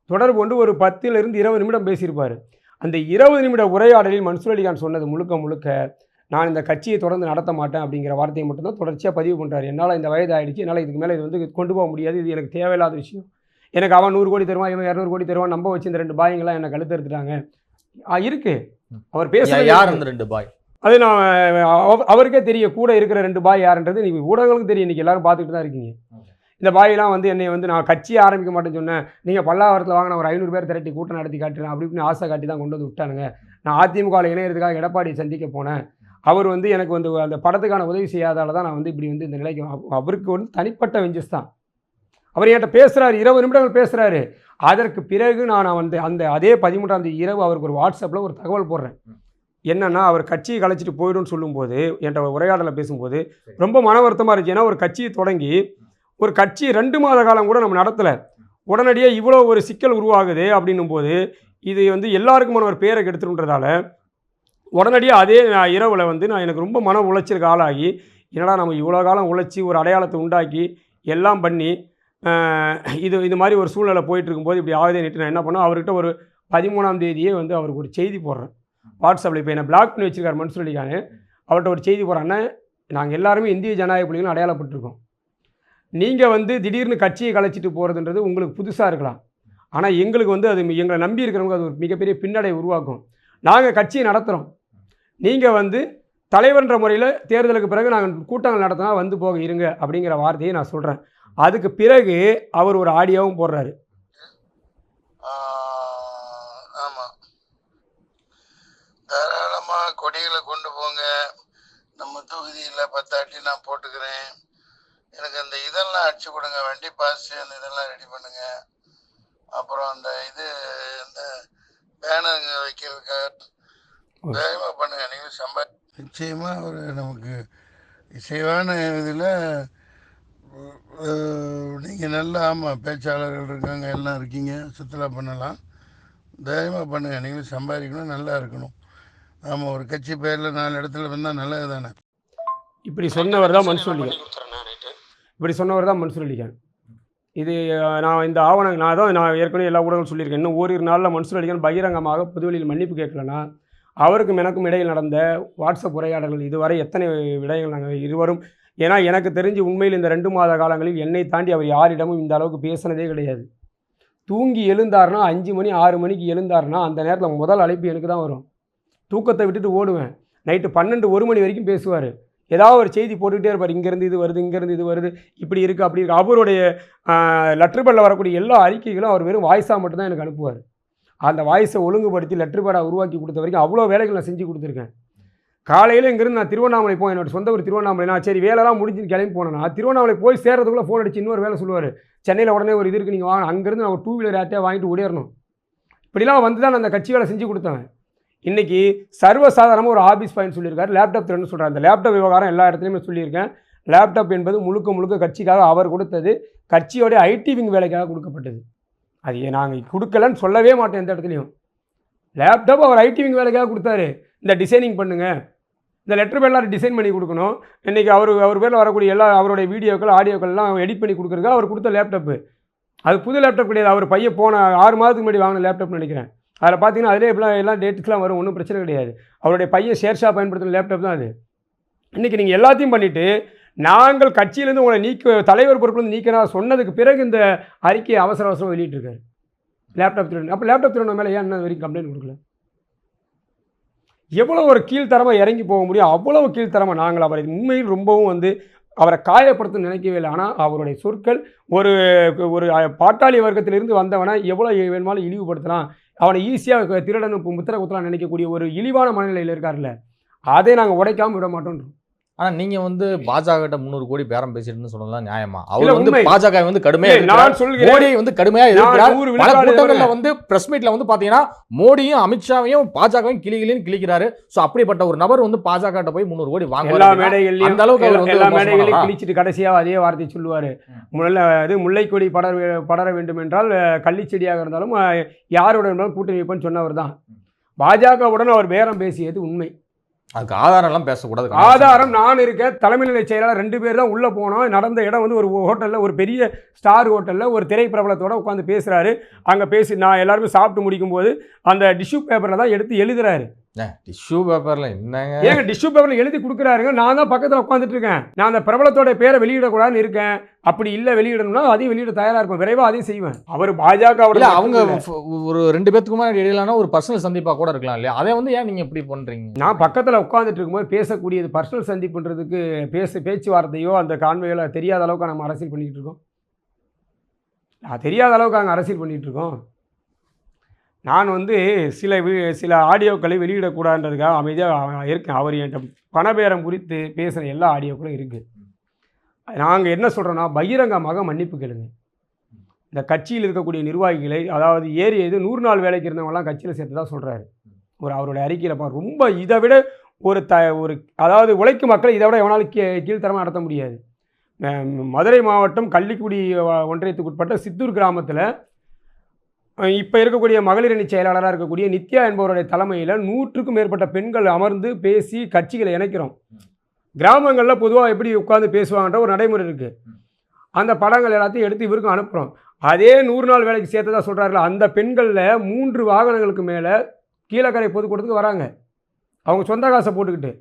தொடர்பு கொண்டு ஒரு பத்திலிருந்து இருபது நிமிடம் பேசியிருப்பார். அந்த இருபது நிமிட உரையாடலில் மன்சூர் அலிகான் சொன்னது முழுக்க முழுக்க நான் இந்த கட்சியை தொடர்ந்து நடத்த மாட்டேன் அப்படிங்கிற வார்த்தையை மட்டும்தான் தொடர்ச்சியாக பதிவு பண்ணுறாரு என்னால் இந்த வயது ஆயிடுச்சு என்னால் இதுக்கு மேலே இது வந்து கொண்டு போக முடியாது இது எனக்கு தேவையில்லாத விஷயம். எனக்கு அவன் நூறு கோடி தருவான் இவன் இரநூறு கோடி தருவான் நம்ப வச்சு இந்த ரெண்டு பாயங்களாம் என்னை கழுத்து எடுத்துட்டாங்க ஆ, இருக்கு. அவர் பேச யார் அந்த ரெண்டு பாய்? அது நான் அவ- அவருக்கே தெரியும் கூட இருக்கிற ரெண்டு பாய் யாருன்றது நீங்க ஊடகங்களுக்கு தெரியும். இன்னைக்கு எல்லாரும் பார்த்துக்கிட்டு தான் இருக்கீங்க. இந்த பாயெல்லாம் வந்து என்னை வந்து நான் கட்சியை ஆரம்பிக்க மாட்டேன்னு சொன்னேன். நீங்கள் பல்லாவரத்தில் வாங்க நான் ஒரு ஐநூறு பேர் திரட்டி கூட்டம் நடத்தி காட்டுறேன் அப்படி இப்படின்னு ஆசை காட்டி தான் கொண்டு வந்து விட்டானுங்க. நான் அதிமுகவில் இணையறதுக்காக எடப்பாடி சந்திக்க போனேன். அவர் வந்து எனக்கு வந்து அந்த படத்துக்கான உதவி செய்யாதால தான் நான் வந்து இப்படி வந்து இந்த நிலைக்கு அவ- அவருக்கு வந்து தனிப்பட்ட வெஞ்சஸ் தான். அவர் என்கிட்ட பேசுகிறாரு இருபது நிமிடங்கள் பேசுகிறாரு அதற்கு பிறகு நான் வந்து அந்த அதே பதிமூன்றாம் தேதி இரவு அவருக்கு ஒரு வாட்ஸ்அப்பில் ஒரு தகவல் போடுறேன். என்னன்னா அவர் கட்சியை கலைச்சிட்டு போயிடும்னு சொல்லும்போது என்கிட்ட உரையாடலை பேசும்போது ரொம்ப மன வருத்தமாக இருந்துச்சு. ஏன்னா ஒரு கட்சியை தொடங்கி ஒரு கட்சி ரெண்டு மாத காலம் கூட நம்ம நடத்தலை. உடனடியாக இவ்வளோ ஒரு சிக்கல் உருவாகுது அப்படின்னும் போது இது வந்து எல்லாருக்குமான ஒரு பேரை கெடுத்துருன்றதால உடனடியாக அதே நான் இரவில் வந்து நான் எனக்கு ரொம்ப மன உளைச்சலுக்கு ஆளாகி என்னடா நம்ம இவ்வளோ காலம் உழைச்சி ஒரு அடையாளத்தை உண்டாக்கி எல்லாம் பண்ணி இது இது மாதிரி ஒரு சூழ்நிலை போயிட்டு இருக்கும்போது இப்படி ஆகுதே நிட்டு நான் என்ன பண்ணேன் அவர்கிட்ட ஒரு பதிமூணாம் தேதியே வந்து அவருக்கு ஒரு செய்தி போடுறேன். வாட்ஸ்அப்பில் இப்போ என்னை பிளாக் பண்ணி வச்சிருக்காரு மன்சூர் அலிகானு. அவர்கிட்ட ஒரு செய்தி போடுறேன்னா நாங்கள் எல்லாருமே இந்திய ஜனநாயக புலிகளும் அடையாளப்பட்டிருக்கோம். நீங்கள் வந்து திடீர்னு கட்சியை கலைச்சிட்டு போகிறதுன்றது உங்களுக்கு புதுசாக இருக்கலாம். ஆனால் எங்களுக்கு வந்து அது எங்களை நம்பி இருக்கிறவங்க அது ஒரு மிகப்பெரிய பின்னடை உருவாக்கும். நாங்கள் கட்சியை நடத்துகிறோம் நீங்கள் வந்து தலைவர்ன்ற முறையில் தேர்தலுக்கு பிறகு நாங்கள் கூட்டங்கள் நடத்தினா வந்து போக இருங்க அப்படிங்கிற வார்த்தையை நான் சொல்கிறேன் அதுக்கு பிறகு அவர் ஒரு ஆடியோவும் போடுறாரு. தாராளமாக கொடிகளை கொண்டு போங்க. நம்ம தொகுதியில் பத்தாட்டி நான் போட்டுக்கிறேன். எனக்கு அந்த இதெல்லாம் அடிச்சு கொடுங்க வண்டி பாஸ் அந்த இதெல்லாம் ரெடி பண்ணுங்க. அப்புறம் அந்த இது இந்த பேனருங்க வைக்கிறதுக்கு வேகமா பண்ணுங்க. நீங்க சம்பா நிச்சயமா ஒரு நமக்கு இசைவான இதில் நீங்கள் நல்ல ஆமாம் பேச்சாளர்கள் இருக்காங்க எல்லாம் இருக்கீங்க சுற்றுலா பண்ணலாம். தைரியமாக பண்ணுங்கள் நீங்களும் சம்பாதிக்கணும் நல்லா இருக்கணும். ஆமாம் ஒரு கட்சி பேரில் நாலு இடத்துல வந்தால் நல்லது தானே இப்படி சொன்னவர் தான் அலிகான் இப்படி சொன்னவர் தான் மன்சூர் அலிகான் இது நான் இந்த ஆவணம் நான் தான் நான் ஏற்கனவே எல்லா ஊடகங்களும் சொல்லியிருக்கேன். இன்னும் ஓரிரு நாளில் மன்சூர் அலிகான் பகிரங்கமாக புதுவெளியில் மன்னிப்பு கேட்கலன்னா அவருக்கும் எனக்கும் இடையில் நடந்த வாட்ஸ்அப் உரையாடல்கள் இதுவரை எத்தனை விடயங்கள் நாங்கள் இருவரும் ஏன்னா எனக்கு தெரிஞ்சு உண்மையில் இந்த ரெண்டு மாத காலங்களில் என்னை தாண்டி அவர் யாரிடமும் இந்த அளவுக்கு பேசினதே கிடையாது. தூங்கி எழுந்தார்னா அஞ்சு மணி ஆறு மணிக்கு எழுந்தாருன்னா அந்த நேரத்தில் முதல் அழைப்பு எனக்கு தான் வரும். தூக்கத்தை விட்டுட்டு ஓடுவேன். நைட்டு பன்னெண்டு ஒரு மணி வரைக்கும் பேசுவார். ஏதாவது ஒரு செய்தி போட்டுக்கிட்டே இருப்பார். இங்கேருந்து இது வருது இங்கேருந்து இது வருது. இப்படி இருக்குது அப்படி இருக்குது அவருடைய லெட்டர் பேடில் வரக்கூடிய எல்லா அறிக்கைகளும் அவர் வெறும் வாய்ஸாக மட்டும்தான் எனக்கு அனுப்புவார். அந்த வாய்ஸை ஒழுங்குபடுத்தி லெட்ரு பேடாக உருவாக்கி கொடுத்த வரைக்கும் அவ்வளோ வேலைகள் நான் செஞ்சு கொடுத்துருக்கேன். காலையில் இங்கேருந்து நான் திருவண்ணாமலை போய் என்னோட சொந்த ஒரு திருவண்ணாமலை. நான் சரி வேலைலாம் முடிஞ்சு கிளம்பி போனேன்னா திருவண்ணாமலை போய் சேர்றதுக்குள்ளே ஃபோன் அடிச்சு இன்னொரு வேலை சொல்லுவார். சென்னையில் உடனே ஒரு இது இருக்குது நீங்கள் வாங்க. அங்கேருந்து நான் ஒரு டூ வீலர் யார்ட்டையா வாங்கிட்டு ஓடிடணும். இப்படிலாம் வந்து தான் நான் அந்த கட்சி வேலை செஞ்சு கொடுத்தேன் இன்றைக்கி சர்வசாதாரணமாக ஒரு ஆபீஸ் பாயிண்ட் சொல்லியிருக்காரு. லேப்டாப் திறன்னு சொல்கிறார் அந்த லேப்டாப் விவகாரம் எல்லா இடத்துலையுமே சொல்லியிருக்கேன். லேப்டாப் என்பது முழுக்க முழுக்க கட்சிக்காக அவர் கொடுத்தது. கட்சியோடைய ஐடி விங் வேலைக்காக கொடுக்கப்பட்டது. அது நாங்கள் கொடுக்கலன்னு சொல்லவே மாட்டோம் எந்த இடத்துலையும். லேப்டாப் அவர் ஐடி விங் வேலைக்காக கொடுத்தாரு. இந்த டிசைனிங் பண்ணுங்கள் இந்த லெட்டர் பேர்லாம் டிசைன் பண்ணி கொடுக்கணும். இன்றைக்கி அவர் அவர் பேரில் வரக்கூடிய எல்லா அவருடைய வீடியோக்கள் ஆடியோக்கள்லாம் எடிட் பண்ணி கொடுக்குறதுக்கு அவர் கொடுத்த லேப்டாப்பு அது புது லேப்டாப் கிடையாது. அவர் பையன் போன ஆறு மாதத்துக்கு முன்னாடி வாங்கின லேப்டாப்னு நினைக்கிறேன். அதில் பார்த்தீங்கன்னா அதிலே எப்படிலாம் எல்லாம் டேட்ஸ்லாம் வரும் ஒன்றும் பிரச்சனை கிடையாது. அவருடைய பையன் ஷேர்ஷா பயன்படுத்தின லேப்டாப் தான் அது. இன்றைக்கி நீங்கள் எல்லாத்தையும் பண்ணிவிட்டு நாங்கள் கட்சியிலேருந்து உங்களை நீக்க தலைவர் பொறுப்புலேருந்து நீக்கிறா சொன்னதுக்கு பிறகு இந்த அறிக்கையை அவசர அவசரம் வெளியிட்டிருக்காரு. லேப்டாப் திருடன். அப்போ லேப்டாப் திருடன் மேலே ஏன் என்ன வரைக்கும் கம்ப்ளைண்ட் கொடுக்கல? எவ்வளோ ஒரு கீழ்த்தரமாக இறங்கி போக முடியும் அவ்வளோ கீழ்த்தரமாக நாங்கள் அவரை உண்மையில் ரொம்பவும் வந்து அவரை காயப்படுத்த நினைக்கவே இல்லை. ஆனால் அவருடைய சொற்கள் ஒரு ஒரு பாட்டாளி வர்க்கத்திலிருந்து வந்தவனை எவ்வளோ வேணுமாலும் இழிவுபடுத்தலாம். அவனை ஈஸியாக திருடன் முத்திர குத்தலாம் நினைக்கக்கூடிய ஒரு இழிவான மனநிலையில் இருக்கார்ல அதை நாங்கள் உடைக்காமல் விட மாட்டோன்றோம். ஆனா நீங்க வந்து பாஜக கிட்ட முந்நூறு கோடி பேரம் பேசிட்டு சொன்னலாம் நியாயமா அவர் வந்து. பாஜக வந்து கடுமையா எதிர்க்கிறார். நான் சொல்கிறேன் மோடியை வந்து கடுமையா எதிர்க்கிறார். வந்து பிரஸ் மீட்ல வந்து பாத்தீங்கன்னா மோடியும் அமித்ஷாவையும் பாஜகவும் கிளி கிளின்னு கிளிக்கிறாரு சோ அப்படிப்பட்ட ஒரு நபர் வந்து பாஜக கிட்ட போய் முந்நூறு கோடி எல்லா வாங்க மேடைகள்லையும் அந்த அளவுக்கு அவர் எல்லா? மேடைகளையும் கிழிச்சிட்டு கடைசியாக அதே வார்த்தை சொல்லுவார். முதல்ல இது முல்லைக்கொடி படர படர வேண்டும் என்றால் கள்ளிச்செடியாக இருந்தாலும் யாரோட இருந்தாலும் கூட்டணி வைப்பேன்னு சொன்னவர் தான் பாஜகவுடன் அவர் பேரம் பேசியது உண்மை அதுக்கு ஆதாரம்லாம் பேசக்கூடாது. ஆதாரம் நான் இருக்கேன். தலைமை நிலை செயலாளர் ரெண்டு பேர் தான் உள்ளே போனோம். நடந்த இடம் வந்து ஒரு ஹோட்டலில் ஒரு பெரிய ஸ்டார் ஹோட்டலில் ஒரு திரைப்பிரபலத்தோடு உட்காந்து பேசுகிறாரு அங்கே பேசி நான் எல்லாருமே சாப்பிட்டு முடிக்கும்போது அந்த டிஷ்யூ பேப்பரில் தான் எடுத்து எழுதுறாரு. டிஷ்யூ பேப்பர்ல என்னங்க? ஏங்க டிஷ்யூ பேப்பரில் எழுதி கொடுக்குறாருங்க. நான் தான் பக்கத்தில் உட்காந்துட்டு இருக்கேன். நான் அந்த பிரபலத்தோட பேரை வெளியிடக்கூடாதுன்னு இருக்கேன். அப்படி இல்லை வெளியிடணும்னா அதையும் வெளியிட தயாராக இருப்பேன். விரைவாக அதையும் செய்வேன். அவர் இல்ல அவங்க ஒரு ரெண்டு பேத்துக்கு முன்னாடி இடையிலான ஒரு பர்சனல் சந்திப்பா கூட இருக்கலாம் இல்லையா? அதை வந்து ஏன் நீங்க இப்படி பண்றீங்க? நான் பக்கத்தில் உட்காந்துட்டு இருக்கும்போது பேசக்கூடியது பர்சனல் சந்திப்புன்றதுக்கு பேச பேச்சுவார்த்தையோ அந்த கான்வைகளோ தெரியாத அளவுக்கு நம்ம அரசியல் பண்ணிக்கிட்டு இருக்கோம். தெரியாத அளவுக்கு அங்கே அரசியல் பண்ணிகிட்டு இருக்கோம். நான் வந்து சில சில ஆடியோக்களை வெளியிடக்கூடாதுன்றதுக்காக அமைதியாக இருக்கேன். அவர் என்கிட்ட பணபேரம் குறித்து பேசுகிற எல்லா ஆடியோக்களும் இருக்குது நாங்கள் என்ன சொல்கிறோன்னா பகிரங்கமாக மன்னிப்பு கேளுங்க. இந்த கட்சியில் இருக்கக்கூடிய நிர்வாகிகளை அதாவது ஏறி இது நூறு நாள் வேலைக்கு இருந்தவங்களாம் கட்சியில் சேர்த்து தான் சொல்கிறாரு ஒரு அவருடைய அறிக்கையில் பா ரொம்ப இதை விட ஒரு த ஒரு அதாவது உழைக்கும் மக்களை இதை விட எவனாலும் கீ கீழ்த்தரமாக நடத்த முடியாது. மதுரை மாவட்டம் கள்ளிக்குடி ஒன்றியத்துக்கு உட்பட்ட சித்தூர் கிராமத்தில் இப்போ இருக்கக்கூடிய மகளிர் அணி செயலாளராக இருக்கக்கூடிய நித்யா என்பவருடைய தலைமையில் நூற்றுக்கும் மேற்பட்ட பெண்கள் அமர்ந்து பேசி கட்சிகளை இணைக்கிறோம். கிராமங்களில் பொதுவாக எப்படி உட்காந்து பேசுவாங்கன்ற ஒரு நடைமுறை இருக்குது அந்த படங்கள் எல்லாத்தையும் எடுத்து இவருக்கும் அனுப்புகிறோம் அதே நூறு நாள் வேலைக்கு சேர்த்ததா சொல்கிறார்கள் அந்த பெண்களில் மூன்று வாகனங்களுக்கு மேலே கீழக்கரை பொதுக்கூட்டத்துக்கு வராங்க. அவங்க சொந்த காசை போட்டுக்கிட்டு.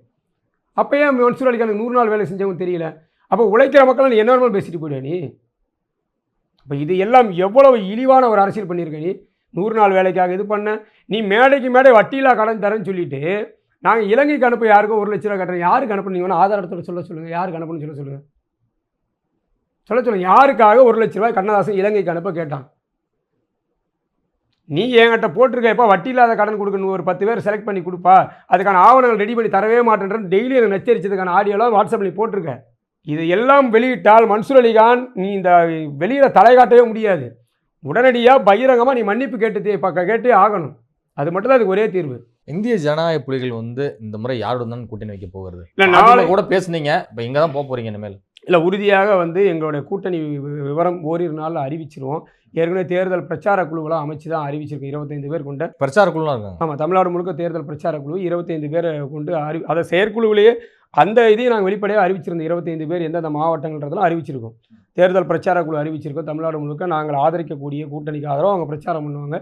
அப்போ ஏன் மன்சூர் அலிகானுக்கு நூறு நாள் வேலை செஞ்சவங்க தெரியல? அப்போ உழைக்கிற மக்கள் நீ என்ன பேசிட்டு போயிடுவ நீ? அப்போ இது எல்லாம் எவ்வளவு இழிவான ஒரு அரசியல் பண்ணியிருக்க நீ? நூறு நாள் வேலைக்காக இது பண்ண நீ மேடைக்கு மேடை வட்டியில்லா கடன் தரேன்னு சொல்லிட்டு நாங்கள் இலங்கைக்கு அனுப்ப யாருக்கும் ஒரு லட்ச ரூபா கட்டுறோம் யாருக்கு அனுப்பணும் நீங்கள் வேணா ஆதாரத்தோட சொல்ல சொல்லுங்கள் யாருக்கு அனுப்பணும்னு சொல்ல சொல்லுங்கள் சொல்ல சொல்லுங்கள் யாருக்காக ஒரு லட்ச ரூபாய் கண்ணதாசன் இலங்கைக்கு அனுப்ப கேட்டான்? நீ என்கிட்ட போட்டிருக்க இப்போ வட்டி இல்லாத கடன் கொடுக்கணும். ஒரு பத்து பேர் செலக்ட் பண்ணி கொடுப்பா. அதுக்கான ஆவணங்கள் ரெடி பண்ணி தரவே மாட்டேன்றேன் டெய்லி எனக்கு நச்சரிச்சதுக்கான ஆடியோலாம் வாட்ஸ்அப்பில் போட்டிருக்கேன் இது எல்லாம் வெளியிட்டால் மன்சூர் அலிகான் நீ இந்த வெளியில் தலை காட்டவே முடியாது. உடனடியாக பகிரங்கமாக நீ மன்னிப்பு கேட்டு கேட்டே ஆகணும். அது மட்டும் தான் அதுக்கு ஒரே தீர்வு. இந்திய ஜனநாயக புலிகள் வந்து இந்த முறை யாருடன் தான் கூட்டணி வைக்க போகிறது? இல்லை நாளை கூட பேசுனீங்க. இப்போ இங்க தான் போக போறீங்க இனிமேல். இல்லை உறுதியாக வந்து எங்களுடைய கூட்டணி விவரம் ஓரிரு நாளில் அறிவிச்சிருவோம். ஏற்கனவே தேர்தல் பிரச்சார குழுவெல்லாம் அமைச்சு தான் அறிவிச்சிருக்கோம் இருபத்தைந்து பேர் கொண்ட பிரச்சார குழுலாம் இருக்காங்க. ஆமாம் தமிழ்நாடு முழுக்க தேர்தல் பிரச்சார குழு இருபத்தைந்து பேரை கொண்டு அறி அதை செயற்குழுவிலேயே அந்த இதையும் நாங்கள் வெளிப்படையாக அறிவிச்சிருந்தோம். இருபத்தைந்து பேர் எந்தெந்த மாவட்டங்கள்ன்றதெல்லாம் அறிவிச்சிருக்கோம். தேர்தல் பிரச்சார குழு அறிவிச்சிருக்கோம். தமிழ்நாடு முழுக்க நாங்கள் ஆதரிக்கக்கூடிய கூட்டணிக்கு ஆதரவு அவங்க பிரச்சாரம் பண்ணுவாங்க.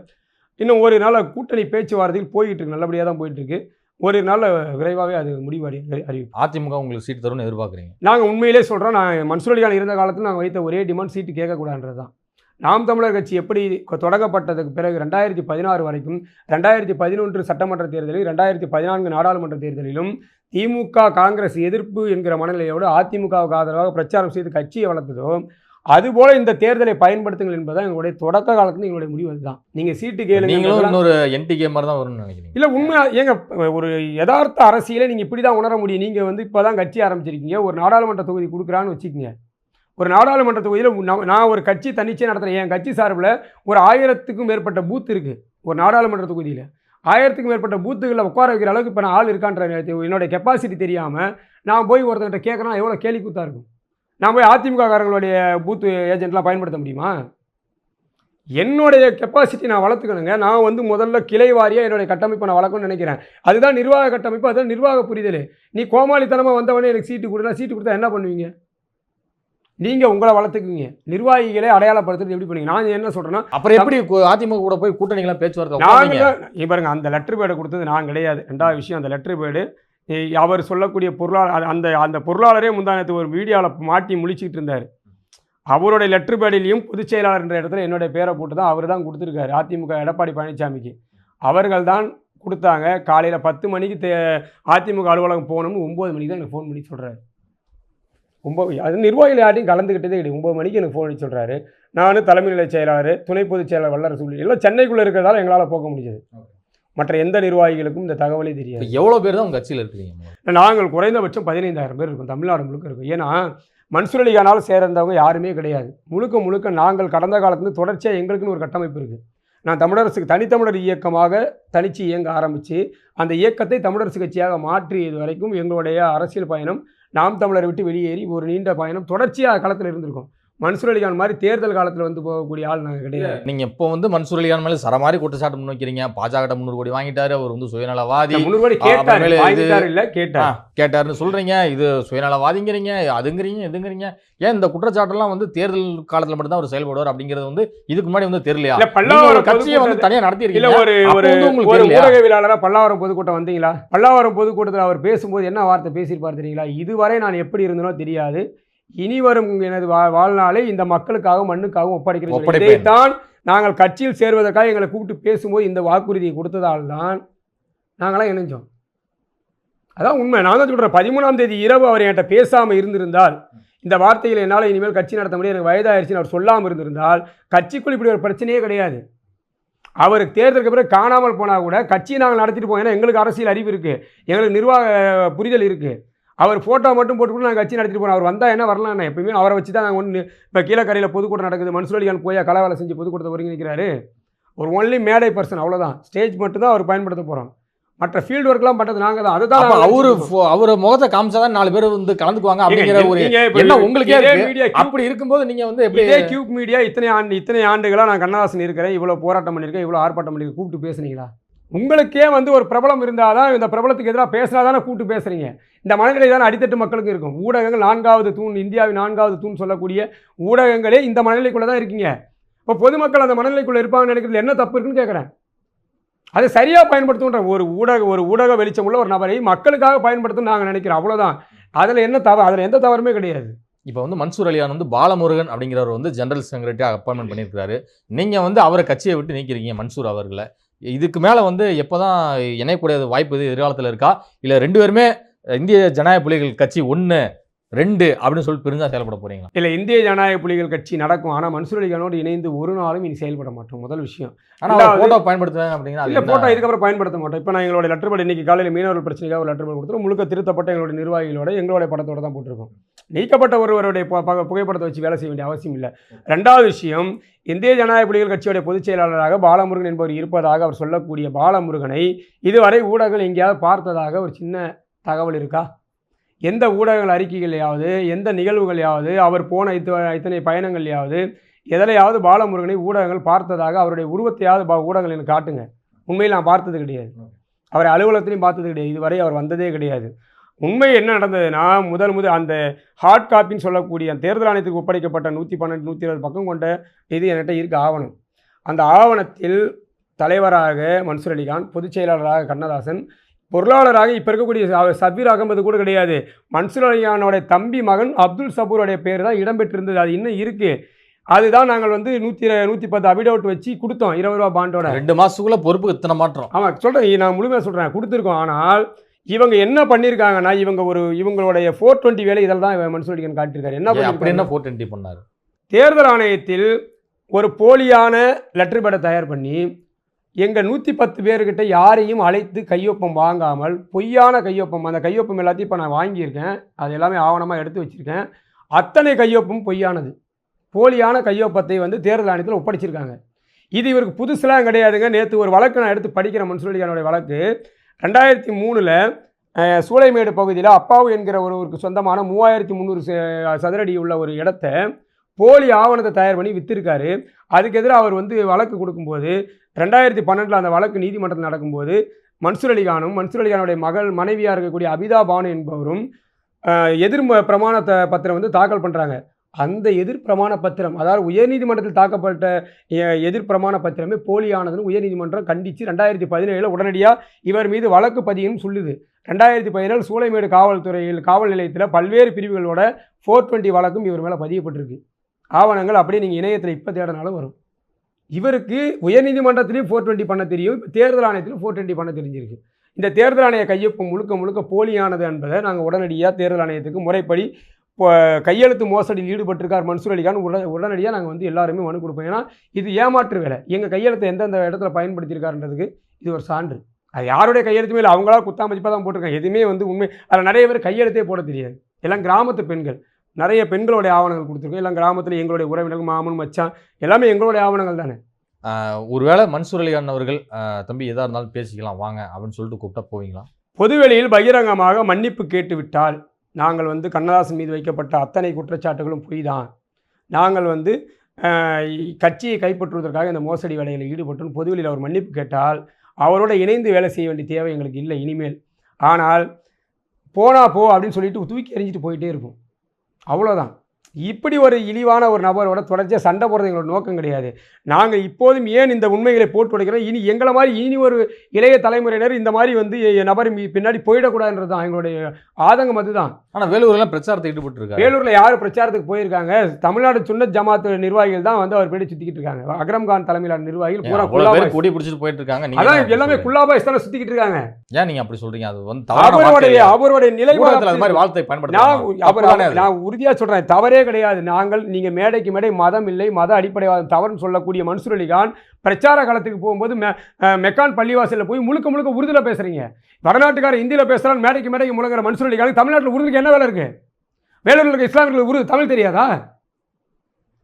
இன்னும் ஒரு நாள் கூட்டணி பேச்சுவார்த்தையில் போயிட்டு இருக்கு. நல்லபடியாக தான் போயிட்டு இருக்கு. ஒரு நாள் விரைவாகவே அது முடிவு அறி அறிவிப்போம் அதிமுக உங்களுக்கு சீட் தரும்னு எதிர்பார்க்குறீங்க? நாங்கள் உண்மையிலே சொல்கிறோம் நான் மன்சூர் அலிகான் இருந்த காலத்தில் நாங்கள் வைத்த ஒரே டிமாண்ட் சீட்டு கேட்கக்கூடாதுன்றது தான் நாம் தமிழர் கட்சி எப்படி தொடங்கப்பட்டதுக்கு பிறகு ரெண்டாயிரத்தி பதினாறு வரைக்கும் ரெண்டாயிரத்தி பதினொன்று சட்டமன்ற தேர்தலில் ரெண்டாயிரத்தி பதினான்கு நாடாளுமன்ற தேர்தலிலும் திமுக காங்கிரஸ் எதிர்ப்பு என்கிற மனநிலையோடு அதிமுகவுக்கு ஆதரவாக பிரச்சாரம் செய்து கட்சியை வளர்த்ததோ அதுபோல இந்த தேர்தலை பயன்படுத்துங்கள் என்பதுதான் எங்களுடைய தொடக்க காலத்துல எங்களுடைய முடிவு அதுதான். நீங்கள் சீட்டு கேளுங்க நீங்களும் இன்னொரு என்டிகே மாதிரி தான் வரும்னு நினைக்கிறீங்க. இல்லை உண்மையா ஏங்க ஒரு யதார்த்த அரசியலை நீங்கள் இப்படி தான் உணர முடியும். நீங்கள் வந்து இப்போ தான் கட்சி ஆரம்பிச்சிருக்கீங்க. ஒரு நாடாளுமன்ற தொகுதி கொடுக்குறான்னு வச்சுக்கோங்க. ஒரு நாடாளுமன்ற தொகுதியில் நான் ஒரு கட்சி தன்னிச்சை நடத்துகிறேன் என் கட்சி சார்பில் ஒரு ஆயிரத்துக்கும் மேற்பட்ட பூத் இருக்குது ஒரு நாடாளுமன்ற தொகுதியில். ஆயிரத்துக்கும் மேற்பட்ட பூத்துகளில் உட்கார வைக்கிற அளவுக்கு இப்போ நான் ஆள் இருக்கான்ற என்னோட கெப்பாசிட்டி தெரியாமல் நான் போய் ஒருத்தர்கிட்ட கேட்குறேன் எவ்வளோ கேலி கூத்தா இருக்கும்? நான் போய் அதிமுககாரங்களுடைய பூத்து ஏஜென்ட்லாம் பயன்படுத்த முடியுமா? என்னுடைய கெப்பாசிட்டி நான் வளர்த்துக்கணுங்க. நான் வந்து முதல்ல கிளை வாரியாக என்னுடைய கட்டமைப்பை நான் வளர்க்கணும்னு நினைக்கிறேன். அதுதான் நிர்வாக கட்டமைப்பு அதுதான் நிர்வாக புரிதல். நீ கோமாளித்தனமாக வந்தவனே எனக்கு சீட்டு கொடுத்தா சீட்டு கொடுத்தா என்ன பண்ணுவீங்க? நீங்கள் உங்களை வளர்த்துக்குவீங்க. நிர்வாகிகளை அடையாளப்படுத்துறது எப்படி பண்ணுவீங்க நான் என்ன சொல்கிறேன்னா அப்புறம் எப்படி அதிமுக கூட போய் கூட்டணிகளாம் பேச்சுவார்த்தை? நாங்கள் பாருங்க அந்த லெட்டர் பேடை கொடுத்தது நான் கிடையாது. ரெண்டாவது விஷயம் அந்த லெட்டர் பேடு அவர் சொல்லக்கூடிய பொருளாளர் அந்த அந்த பொருளாளரே முந்தானத்து ஒரு வீடியோவில் மாட்டி முழிச்சிட்டு இருந்தார். அவருடைய லெட்டர் பேடிலையும் பொதுச் செயலாளர் என்ற இடத்துல என்னுடைய பேரை போட்டு தான் அவர் தான் கொடுத்துருக்காரு அதிமுக எடப்பாடி பழனிசாமிக்கு அவர்கள் தான் கொடுத்தாங்க காலையில் பத்து மணிக்கு தே அதிமுக அலுவலகம் போகணும்னு ஒம்பது மணிக்கு தான் எனக்கு ஃபோன் பண்ணி சொல்கிறாரு ஒம்பது அது நிர்வாகிகள் யாரையும் கலந்துக்கிட்டதே கிடையாது. ஒம்பது மணிக்கு எனக்கு ஃபோன் அடிச்சு சொல்கிறாரு நானும் தலைமை செயலாளர் துணை பொதுச் செயலாளர் வல்லரசு உள்ளிட்ட எல்லாம் சென்னைக்குள்ளே இருக்கிறதால எங்களால் போக முடிஞ்சது. மற்ற எந்த நிர்வாகிகளுக்கும் இந்த தகவலே தெரியாது. எவ்வளோ பேர் தான் உங்க கட்சியில் இருக்கிறீங்க? நாங்கள் குறைந்தபட்சம் பதினைந்தாயிரம் பேர் இருக்கும் தமிழ்நாடு முழுக்க இருக்கும். ஏன்னா மன்சூர் அலிகானால் சேர்ந்தவங்க யாருமே கிடையாது. முழுக்க முழுக்க நாங்கள் கடந்த காலத்துலேருந்து தொடர்ச்சியாக எங்களுக்குன்னு ஒரு கட்டமைப்பு இருக்குது நான் தமிழரசுக்கு தனித்தமிழர் இயக்கமாக தனிச்சு இயங்க ஆரம்பித்து அந்த இயக்கத்தை தமிழரசு கட்சியாக மாற்றியது வரைக்கும் எங்களுடைய அரசியல் பயணம் நாம் தமிழரை விட்டு வெளியேறி ஒரு நீண்ட பயணம் தொடர்ச்சியாக களத்தில் இருந்திருக்கோம். மன்சூர் அலிகான் மாதிரி தேர்தல் காலத்தில் வந்து போகக்கூடிய ஆள் நாங்கள் கிடையாது. நீங்க இப்போ வந்து மன்சூர் அலிகான் மேல சரமாரி குற்றச்சாட்டு முன் வைக்கிறீங்க. பாஜக முந்நூறு கோடி வாங்கிட்டாரு. அவர் வந்து சுயநலவாதி. முன்னூறு ஆ, கேட்டார். இல்லை கேட்டார். கேட்டாருன்னு சொல்றீங்க. இது சுயநலவாதிங்கிறீங்க அதுங்கிறீங்க இதுங்கிறீங்க. ஏன் இந்த குற்றச்சாட்டெல்லாம் வந்து தேர்தல் காலத்துல மட்டும் தான் அவர் செயல்படுவார் அப்படிங்கிறது வந்து இதுக்கு முன்னாடி வந்து தெரியலையா? பல்லாவரம் கட்சியை வந்து பொதுக்கூட்டத்தை- தனியா நடத்தி இல்ல இருக்கீங்க ஒரு ஒரு ஒரு தெரியலையா? ஊடகவியலாளரா பல்லாவரம் பொதுக்கூட்டம் வந்தீங்களா? பல்லாவரம் பொதுக்கூட்டத்தில் அவர் பேசும்போது என்ன வார்த்தை பேசியிருப்பார் தெரியுங்களா? இதுவரை நான் எப்படி இருந்தனோ தெரியாது. இனி வரும் எனது வா- வாழ்நாளை இந்த மக்களுக்காகவும் மண்ணுக்காகவும் ஒப்படைக்கிறேன். இதைத்தான் நாங்கள் கட்சியில் சேர்வதற்காக எங்களை கூப்பிட்டு பேசும்போது இந்த வாக்குறுதியை கொடுத்ததால் தான் நாங்களாம் இணைஞ்சோம். அதான் உண்மை. நான் தான் சொல்கிறேன் பதிமூணாம் தேதி இரவு அவர் என்கிட்ட பேசாமல் இருந்திருந்தால் இந்த வார்த்தையில் என்னால் இனிமேல் கட்சி நடத்த முடியாது. எனக்கு வயதாயிருச்சுன்னு அவர் சொல்லாமல் இருந்திருந்தால் கட்சிக்குள் இப்படி ஒரு பிரச்சனையே கிடையாது. அவர் தேர்தலுக்கு பிறகு காணாமல் போனால் கூட கட்சியை நாங்கள் நடத்திட்டு போவோம் ஏன்னா எங்களுக்கு அரசியல் அறிவு இருக்குது எங்களுக்கு நிர்வாக புரிதல் இருக்குது அவர் ஃபோட்டோ மட்டும் போட்டுக்கூட நாங்கள் கட்சி நடத்திட்டு போனோம் அவர் வந்தால் என்ன வரலாம் என்ன? எப்பயுமே அவரை வச்சு தான் நாங்கள் ஒன்று இப்போ கீழக்கரையில் பொதுக்கூட்டம் நடக்குது. மன்சூர் அலிகான் போய் கலவேலை செஞ்சு பொதுக்கூட்டத்தை ஒருங்கிணைக்கிறாரு ஒரு ஒன்லி மேடை பர்சன் அவ்வளோதான் ஸ்டேஜ் மட்டும் தான் அவர் பயன்படுத்த போகிறோம் மற்ற ஃபீல்டு ஒர்க்லாம் பண்ணுறது நாங்கள் தான். அதுதான் அவரு அவரு முகத்தை காமிச்சாதான் நாலு பேர் வந்து கலந்துக்குவாங்க அப்படிங்கிற ஒரு என்ன உங்களுக்கே media அப்படி இருக்கும்போது நீங்க வந்து எப்படி இதே கியூப் மீடியா இத்தனை ஆண்டு இத்தனை ஆண்டுகளா நான் கண்ணதாசன் இருக்கிறேன். இவ்வளோ போராட்டம் பண்ணியிருக்கேன். இவ்வளோ ஆர்ப்பாட்டம் பண்ணியிருக்கேன். கூப்பிட்டு பேசுனீங்களா? உங்களுக்கே வந்து ஒரு பிரபலம் இருந்தால் தான் இந்த பிரபலத்துக்கு எதிராக பேசினா தானே கூட்டு பேசுறீங்க. இந்த மனநிலை தானே அடித்தட்டு மக்களுக்கு இருக்கும். ஊடகங்கள் நான்காவது தூண் இந்தியாவின் நான்காவது தூண் சொல்லக்கூடிய ஊடகங்களே இந்த மனநிலைக்குள்ளே தான் இருக்கீங்க. இப்போ பொதுமக்கள் அந்த மனநிலைக்குள்ளே இருப்பாங்கன்னு நினைக்கிறது என்ன தப்பு இருக்குன்னு கேட்குறேன் அதை சரியாக பயன்படுத்துன்ற ஒரு ஊடக ஒரு ஊடக வெளிச்சம் உள்ள ஒரு நபரை மக்களுக்காக பயன்படுத்தும் நாங்கள் நினைக்கிறோம். அவ்வளோதான் அதில் என்ன தவறு அதில் எந்த தவறுமே கிடையாது. இப்போ வந்து மன்சூர் அலியான் வந்து பாலமுருகன் அப்படிங்கிறவர் வந்து ஜெனரல் செக்ரட்டரியாக அப்பாயின்மெண்ட் பண்ணியிருக்கிறாரு. நீங்கள் வந்து அவரை கட்சியை விட்டு நீக்கிறீங்க மன்சூர் அவர்களை. இதுக்கு மேல வந்து எப்போதான் இணையக்கூடிய வாய்ப்பு இது எதிர்காலத்தில் இருக்கா? இல்ல ரெண்டு பேருமே இந்திய ஜனநாயக புலிகள் கட்சி ஒன்று ரெண்டு அப்படின்னு சொல்லிட்டு பிரிஞ்சா செயல்பட போறீங்களா? இல்லை இந்திய ஜனநாயக புலிகள் கட்சி நடக்கும். ஆனால் மன்சூர் அலிகானோடு இணைந்து ஒரு நாளும் இனி செயல்பட மாட்டோம். முதல் விஷயம். ஆனா அவர் ரெண்டாவது- போட்டோ பயன்படுத்துவேன் அப்படிங்கன்னா அது இல்லை என்ன? போட்டோ இதுக்கப்புறம் பயன்படுத்த மாட்டோம். இப்போ நான் எங்களோட லெட்டர் பேட் இன்னைக்கு காலையில் மீனவர்கள் பிரச்சனைக்காக ஒரு லெட்டர் பேட் கொடுத்துருவோம். முழுக்க திருத்தப்பட்ட எங்களுடைய நிர்வாகிகளோட எங்களுடைய படத்தோட தான் போட்டிருக்கோம். நீக்கப்பட்ட ஒருவருடைய புகைப்படத்தை வச்சு வேலை செய்ய வேண்டிய அவசியம் இல்லை. ரெண்டாவது விஷயம் இந்திய ஜனநாயக புலிகள் கட்சியுடைய பொதுச் செயலாளராக பாலமுருகன் என்பவர் இருப்பதாக அவர் சொல்லக்கூடிய பாலமுருகனை இதுவரை ஊடகங்கள் எங்கேயாவது பார்த்ததாக ஒரு சின்ன தகவல் இருக்கா? எந்த ஊடகங்கள் அறிக்கைகளையாவது எந்த நிகழ்வுகளையாவது அவர் போன இத்த இத்தனை பயணங்கள்லையாவது எதிலையாவது பாலமுருகனை ஊடகங்கள் பார்த்ததாக அவருடைய உருவத்தையாவது பா- ஊடகங்கள் எனக்கு காட்டுங்க. உண்மையில் நான் பார்த்தது கிடையாது. அவரை அலுவலகத்திலையும் பார்த்தது கிடையாது. இதுவரை அவர் வந்ததே கிடையாது. உண்மை என்ன நடந்ததுன்னா முதல் முதல் அந்த ஹார்ட் காப்பின்னு சொல்லக்கூடிய அந்த தேர்தல் ஆணையத்துக்கு ஒப்படைக்கப்பட்ட நூற்றி பன்னெண்டு நூற்றி இருபது பக்கம் கொண்ட இது என்கிட்ட இருக்கு ஆவணம். அந்த ஆவணத்தில் தலைவராக மன்சூர் அலிகான் பொதுச் செயலாளராக கண்ணதாசன் பொருளாளராக இப்போ இருக்கக்கூடிய சபீர் அகமது கூட கிடையாது. மன்சூர் அலிகானோட தம்பி மகன் அப்துல் சபூரோடைய பேர் தான் இடம்பெற்றிருந்தது அது இன்னும் இருக்குது அதுதான் நாங்கள் வந்து நூற்றி நூற்றி பத்து அபிடவுட் வச்சு கொடுத்தோம் இருபது ரூபா பாண்டோட. ரெண்டு மாசத்துக்குள்ள பொறுப்பு இத்தனை மாற்றம். ஆமாம் சொல்கிறேன் நான் முழுமையாக சொல்கிறேன் கொடுத்துருக்கோம். ஆனால் இவங்க என்ன பண்ணியிருக்காங்கன்னா இவங்க ஒரு இவங்களுடைய ஃபோர் டுவெண்ட்டி வேலை இதில் தான் மன்சூர் அலிகான் காட்டியிருக்காரு என்ன அப்படி என்ன ஃபோர் டுவெண்ட்டி பண்ணாரு? தேர்தல் ஆணையத்தில் ஒரு போலியான லெட்டர் பேடை தயார் பண்ணி எங்கள் நூற்றி பத்து பேர்கிட்ட யாரையும் அழைத்து கையொப்பம் வாங்காமல் பொய்யான கையொப்பம் அந்த கையொப்பம் எல்லாத்தையும் இப்போ நான் வாங்கியிருக்கேன். அது எல்லாமே ஆவணமாக எடுத்து வச்சுருக்கேன். அத்தனை கையொப்பம் பொய்யானது. போலியான கையொப்பத்தை வந்து தேர்தல் ஆணையத்தில் ஒப்படைச்சிருக்காங்க. இது இவருக்கு புதுசுலாம் கிடையாதுங்க. நேற்று ஒரு வழக்கு நான் எடுத்து படிக்கிற மன்சூலிகானுடைய வழக்கு. ரெண்டாயிரத்தி மூணில் சூளைமேடு பகுதியில் அப்பாவு என்கிற ஒருவருக்கு சொந்தமான மூவாயிரத்தி முந்நூறு சதுரடி உள்ள ஒரு இடத்த போலி ஆவணத்தை தயார் பண்ணி வித்திருக்காரு. அதுக்கு எதிராக அவர் வந்து வழக்கு கொடுக்கும்போது ரெண்டாயிரத்தி பன்னெண்டில் அந்த வழக்கு நீதிமன்றத்தில் நடக்கும்போது மன்சூர் அலிகானும் மன்சூர் அலிகானுடைய மகள் மனைவியாக இருக்கக்கூடிய அபிதா பானு என்பவரும் எதிர்ம எதிர் பிரமாண பத்திரம் வந்து தாக்கல் பண்ணுறாங்க அந்த எதிர் பிரமாண பத்திரம் அதாவது உயர்நீதிமன்றத்தில் தாக்கப்பட்ட எதிர்பிரமாண எதிர் பிரமாண பத்திரமே போலியானதுன்னு உயர்நீதிமன்றம் கண்டித்து ரெண்டாயிரத்தி பதினேழில் உடனடியாக இவர் மீது வழக்கு பதியும் சொல்லுது. ரெண்டாயிரத்தி பதினேழு சூளைமேடு காவல்துறையில் காவல் நிலையத்தில் பல்வேறு பிரிவுகளோட ஃபோர் டுவெண்ட்டி வழக்கும் இவர் மேலே பதியப்பட்டிருக்கு. ஆவணங்கள் அப்படியே நீங்கள் இணையத்தில் இப்போ தேடினாலும் வரும். இவருக்கு உயர்நீதிமன்றத்திலையும் ஃபோர் டுவெண்ட்டி பண்ண தெரியும் இப்போ தேர்தல் ஆணையத்திலும் ஃபோர் டுவெண்ட்டி பண்ண தெரிஞ்சிருக்கு. இந்த தேர்தல் ஆணைய கையொப்பம் முழுக்க முழுக்க போலியானது என்பதை நாங்கள் உடனடியாக தேர்தல் ஆணையத்துக்கு முறைப்படி இப்போ கையெழுத்து மோசடியில் ஈடுபட்டிருக்கார் மன்சூர் அலிகான். உட உடனடியாக நாங்கள் வந்து எல்லாருமே மனு கொடுப்போம். ஏன்னா இது ஏமாற்று வேலை. எங்கள் கையெழுத்தை எந்தெந்த இடத்துல பயன்படுத்தியிருக்காருன்றதுக்கு இது ஒரு சான்று. அது யாருடைய கையெழுத்துமே இல்லை. அவங்களா குத்தாமதிப்பாக தான் போட்டிருக்காங்க. எதுவுமே வந்து உண்மை அதில் நிறைய பேர் கையெழுத்தே போட தெரியாது. எல்லாம் கிராமத்து பெண்கள். நிறைய பெண்களுடைய ஆவணங்கள் கொடுத்துருக்கோம். எல்லாம் கிராமத்தில் எங்களுடைய உறவினர்கள் மாமன் மச்சான் எல்லாமே எங்களுடைய ஆவணங்கள் தானே? ஒருவேளை மன்சூர் அலிகான் அவர்கள் தம்பி எதா இருந்தாலும் பேசிக்கலாம். வாங்க அப்படின்னு சொல்லிட்டு கூப்பிட்டா போவீங்களா? பொதுவெளியில் பகிரங்கமாக மன்னிப்பு கேட்டுவிட்டால் நாங்கள் வந்து கண்ணதாசன் மீது வைக்கப்பட்ட அத்தனை குற்றச்சாட்டுகளும் பொய் தான் நாங்கள் வந்து கட்சியை கைப்பற்றுவதற்காக இந்த மோசடி வேலையில் ஈடுபட்டு பொதுவெளியில் அவர் மன்னிப்பு கேட்டால் அவரோட இணைந்து வேலை செய்ய வேண்டிய தேவை எங்களுக்கு இல்லை இனிமேல். ஆனால் போனா போ அப்படின்னு சொல்லிட்டு தூக்கி எறிஞ்சிட்டு போயிட்டே இருக்கும் அவ்வளோதான் இப்படி ஒரு இழிவான ஒரு நபரோட தொடர்ச்சியாக சண்டை போடுறது எங்களோட நோக்கம் கிடையாது. நாங்கள் இப்போதும் ஏன் இந்த உண்மைகளை போட்டு உடைக்கிறோம் இனி எங்களை மாதிரி இனி ஒரு இளைய தலைமுறையினர் இந்த மாதிரி வந்து நபர் பின்னாடி போயிடக்கூடாதுன்றது தான் எங்களுடைய ஆதங்கம் அதுதான். ஆனா வேலூர்லாம் பிரச்சாரத்தை ஈடுபட்டு இருக்காரு வேலூரில் யார் பிரச்சாரத்துக்கு போயிருக்காங்க? தமிழ்நாடு சுன்னத் ஜமாத்து நிர்வாகிகள் தான் வந்து அவர் போயிட்டு சுற்றிக்கிட்டு இருக்காங்க. அக்ரம் கான் தலைமையிலான நிர்வாகிகள் பூரா குல்லாபாய் கொடி பிடிச்சிட்டு போயிட்டு இருக்காங்க அதான் எல்லாமே குல்லாபாய் தானே சுற்றிக்கிட்டு இருக்காங்க? ஏன் நீங்க அப்படி சொல்றீங்க? அது வந்து அவருடைய அவருடைய நிலை மாதிரி வார்த்தை நான் பயன்படுத்த நான் உறுதியாக சொல்கிறேன் தவறே கிடையாது. நாங்கள் நீங்கள் மேடைக்கு மேடை மதம் இல்லை மத அடிப்படைவாதம் தவறுன்னு சொல்லக்கூடிய மன்சூர் அலிகான் பிரச்சார காலத்துக்கு போகும்போது மெ மெக்கான் பள்ளிவாசலில் போய் முழுக்க முழுக்க உருதில் பேசுகிறீங்க வடநாட்டுக்கார இந்தியில் பேசுகிறான் மேடைக்கு மேடைக்கு முழங்குற மன்சூர் அலிகானுக்கு தமிழ்நாட்டில் உருதுக்கு என்ன வேலை இருக்குது வேலூரில் இருக்க இஸ்லாமியர்களுக்கு உருது தமிழ் தெரியாதா?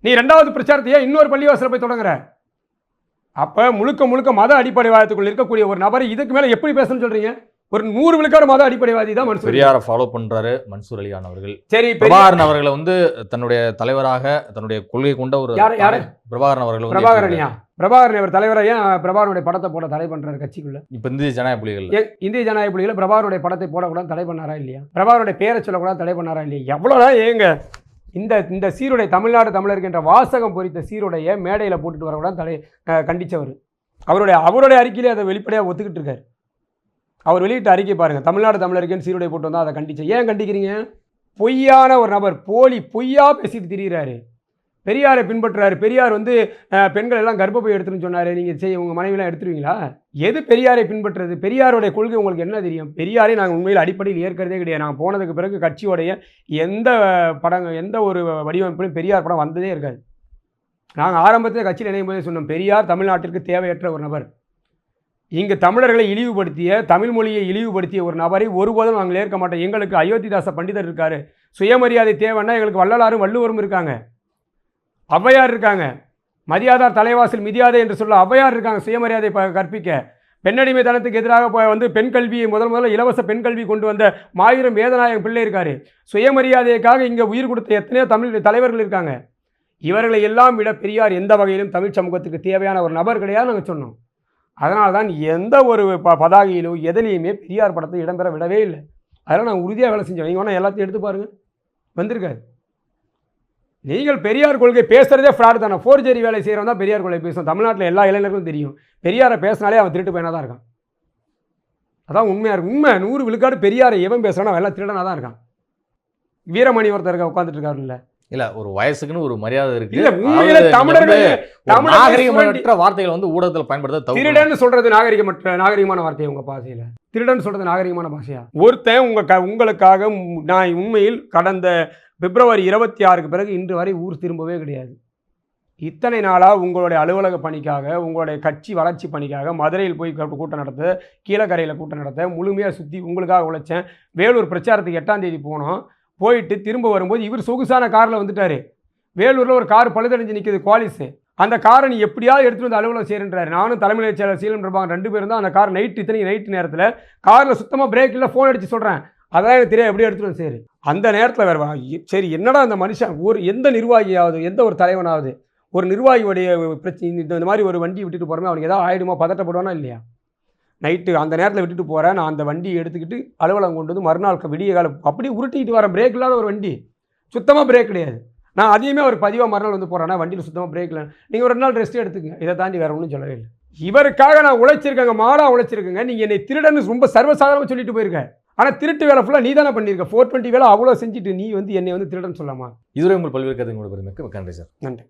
நீ ரெண்டாவது பிரச்சாரத்தையே இன்னொரு பள்ளிவாசலில் போய் தொடங்குற. அப்போ முழுக்க முழுக்க மத அடிப்படைவாதத்துக்குள்ள இருக்கக்கூடிய ஒரு நபரை இதுக்கு மேலே எப்படி பேசணும்னு சொல்கிறீங்க ஒரு நூறு விழுக்காடு மத அடிப்படைவாதி தான் மன்சூர். பெரியாரை ஃபாலோ பண்றாரு மன்சூர் அலிகான் அவர்கள். சரி பிரபாகரன் அவர்களை வந்து தன்னுடைய தலைவராக தன்னுடைய கொள்கை கொண்ட ஒரு யாரு- யாரு? பிரபாகரன் அவர்கள் பிரபாகரனியா பிரபாகரன் இவர் தலைவரை? ஏன் பிரபாகரனுடைய படத்தை போட தடை பண்றாரு கட்சிக்குள்ள? இப்ப இந்திய ஜனநாயக புலிகள். இந்திய ஜனநாயக புலிகளை பிரபாகரனுடைய படத்தை போடக்கூடாது தடை பண்ணாரா இல்லையா? பிரபாகரனுடைய பேரை சொல்லக்கூடாது தடை பண்ணாரா இல்லையா? எவ்வளோதான் ஏங்க? இந்த இந்த சீருடை தமிழ்நாடு தமிழருக்கு என்ற வாசகம் பொறித்த சீருடைய மேடையில் போட்டுட்டு வரக்கூடாது தடை அஹ், கண்டிச்சவர். அவருடைய அவருடைய அறிக்கையிலே அதை வெளிப்படையாக ஒத்துக்கிட்டு இருக்காரு. அவர் வெளியிட்ட அறிக்கை பாருங்கள் தமிழ்நாடு தமிழருக்குன்னு சீருடை போட்டு வந்தால் அதை கண்டிச்சு. ஏன் கண்டிக்கிறீங்க? பொய்யான ஒரு நபர் போலி பொய்யா பேசிட்டு திரியிறாரு. பெரியாரை பின்பற்றுறாரு. பெரியார் வந்து பெண்கள் எல்லாம் கர்ப்பப்பை எடுத்துன்னு சொன்னார். நீங்கள் செய்ய உங்கள் மனைவிலாம் எடுத்துருவீங்களா? எது பெரியாரை பின்பற்றுறது பெரியாருடைய கொள்கை உங்களுக்கு என்ன தெரியும்? பெரியாரை நாங்கள் உண்மையில் அடிப்படையில் ஏற்கிறதே கிடையாது. நாங்கள் போனதுக்கு பிறகு கட்சியோடைய எந்த படங்கள் எந்த ஒரு வடிவமைப்பிலும் பெரியார் படம் வந்ததே இருக்காது. நாங்கள் ஆரம்பத்தில் கட்சியில் இணையும் போதே சொன்னோம். பெரியார் தமிழ்நாட்டிற்கு தேவையற்ற ஒரு நபர். இங்கு தமிழர்களை இழிவுபடுத்திய தமிழ் மொழியை இழிவுபடுத்திய ஒரு நபரை ஒருபோதும் நாங்கள் ஏற்க மாட்டோம். எங்களுக்கு அயோத்திதாச பண்டிதர் இருக்கார். சுயமரியாதை தேவைன்னா எங்களுக்கு வள்ளலாரும் வள்ளுவரும் இருக்காங்க. ஔவையார் இருக்காங்க. மரியாதார் தலைவாசல் மிதியாதை என்று சொல்ல ஔவையார் இருக்காங்க சுயமரியாதை ப- கற்பிக்க. பெண்ணடிமைத்தனத்துக்கு எதிராக வந்து பெண் கல்வியை முதல் முதல்ல இலவச பெண் கல்வி கொண்டு வந்த மாயிரம் வேதநாயகம் பிள்ளை இருக்காரு. சுயமரியாதைக்காக இங்கே உயிர் கொடுத்த எத்தனையோ தமிழ் தலைவர்கள் இருக்காங்க. இவர்களை எல்லாம் விட பெரியார் எந்த வகையிலும் தமிழ் சமூகத்துக்கு தேவையான ஒரு நபர் கிடையாது நாங்கள் சொன்னோம். அதனால தான் எந்த ஒரு ப பதாகையிலோ எதுலேயுமே பெரியார் படத்தை இடம்பெற விடவே இல்லை. அதெல்லாம் நான் உறுதியாக வேலை செஞ்சேன். நீங்கள் வேணால் எல்லாத்தையும் எடுத்து பாருங்கள் வந்திருக்காரு. நீங்கள் பெரியார் கொள்கை பேசுகிறதே ஃப்ராடு தானே. ஃபோர்ஜரி வேலை செய்கிறவன் தான் பெரியார் கொள்கை பேசுவோம் தமிழ்நாட்டில் எல்லா இளைஞர்களும் தெரியும். பெரியாரை பேசினாலே அவன் திருட்டு பையனாக தான் இருக்கான். அதான் உண்மையாக இருக்கும் உண்மை நூறு விழுக்காடு பெரியாரை எவன் பேசுகிறானோ அவன் எல்லாம் திருடனாக தான் இருக்கான். வீரமணி ஒருத்தர் உட்காந்துட்டு இருக்காருல்ல. இல்ல ஒரு வயசுக்குன்னு ஒரு மரியாதை இருக்கு. நாகரிகமற்ற வார்த்தைகள் வந்து ஊடகத்தில் பயன்படுத்த தவிர்க்கணும். திருடன் சொல்றது நாகரிகமற்ற நாகரிகமான வார்த்தை உங்க பாஷையில திருடன் சொல்றது நாகரிகமான பாஷையா ஒருத்தன் உங்க க உங்களுக்காக நான் உண்மையில் கடந்த பிப்ரவரி இருபத்தி ஆறுக்கு பிறகு இன்று வரை ஊர் திரும்பவே கிடையாது. இத்தனை நாளாக உங்களுடைய அலுவலக பணிக்காக உங்களுடைய கட்சி வளர்ச்சி பணிக்காக மதுரையில் போய் கூட்டம் நடத்த கீழக்கரையில் கூட்டம் நடத்த முழுமையாக சுற்றி உங்களுக்காக உழைச்சேன். வேலூர் பிரச்சாரத்துக்கு எட்டாம் தேதி போனோம். போயிட்டு திரும்ப வரும்போது இவர் சொகுசான காரில் வந்துட்டார். வேலூரில் ஒரு கார் பழுதடைஞ்சு நிற்கிது குவாலிஸு. அந்த காரை நீ எப்படியாவது எடுத்துகிட்டு வந்து அலுவலகம் சேருன்றாரு. நானும் தலைமை செயலர் சீலம் பிரபாகர் ரெண்டு பேரும் தான் அந்த கார் நைட்டு இத்தனை நைட் நேரத்தில் காரில் சுத்தமாக பிரேக் இல்லை ஃபோன் அடித்து சொல்கிறேன் அதான் எனக்கு தெரியாது எப்படி எடுத்துகிட்டு வந்து சேரு. அந்த நேரத்தில் வேறு சரி என்னடா அந்த மனுஷன்? ஒரு எந்த நிர்வாகியாவது எந்த ஒரு தலைவனாவது ஒரு நிர்வாகியுடைய பிரச்சனை இந்த மாதிரி ஒரு வண்டி விட்டுட்டு போகிறோமே அவனுக்கு ஏதாவது ஆயிடுமா பதட்டப்படுவானா இல்லையா? நைட்டு அந்த நேரத்தில் விட்டுட்டு போகிறேன் நான் அந்த வண்டியை எடுத்துக்கிட்டு அலுவலகம் கொண்டு வந்து மறுநாள் விடிய காலம் அப்படியே உருட்டிக்கிட்டு வரேன். பிரேக் இல்லாத ஒரு வண்டி. சுத்தமாக பிரேக் கிடையாது. நான் அதையுமே ஒரு பதிவாக மறுநாள் வந்து போகிறேன்னா வண்டியில் சுத்தமாக பிரேக் இல்லை நீங்கள் ஒரு ரெண்டு நாள் ரெஸ்ட் எடுத்துக்கங்க. இதை தாண்டி வேற ஒன்றும் சொல்லவே இல்லை. இவருக்காக நான் உழைச்சிருக்கேங்க. மாடா உழைச்சிருக்கேங்க. நீங்கள் என்னை திருடன்னு ரொம்ப சர்வசாதாரணமாக சொல்லிட்டு போயிருக்க. ஆனால் திருட்டு வேலை ஃபுல்லாக நீ தானே பண்ணியிருக்க ஃபோர் டுவெண்ட்டி வேலை அவ்வளோ செஞ்சுட்டு நீ வந்து என்னை வந்து திருடன் சொல்லாமா? இதுவரை உங்கள் பல்வேறு கருத்துங்களோட பெருமைக்கு மிக்க நன்றி சார். நன்றி.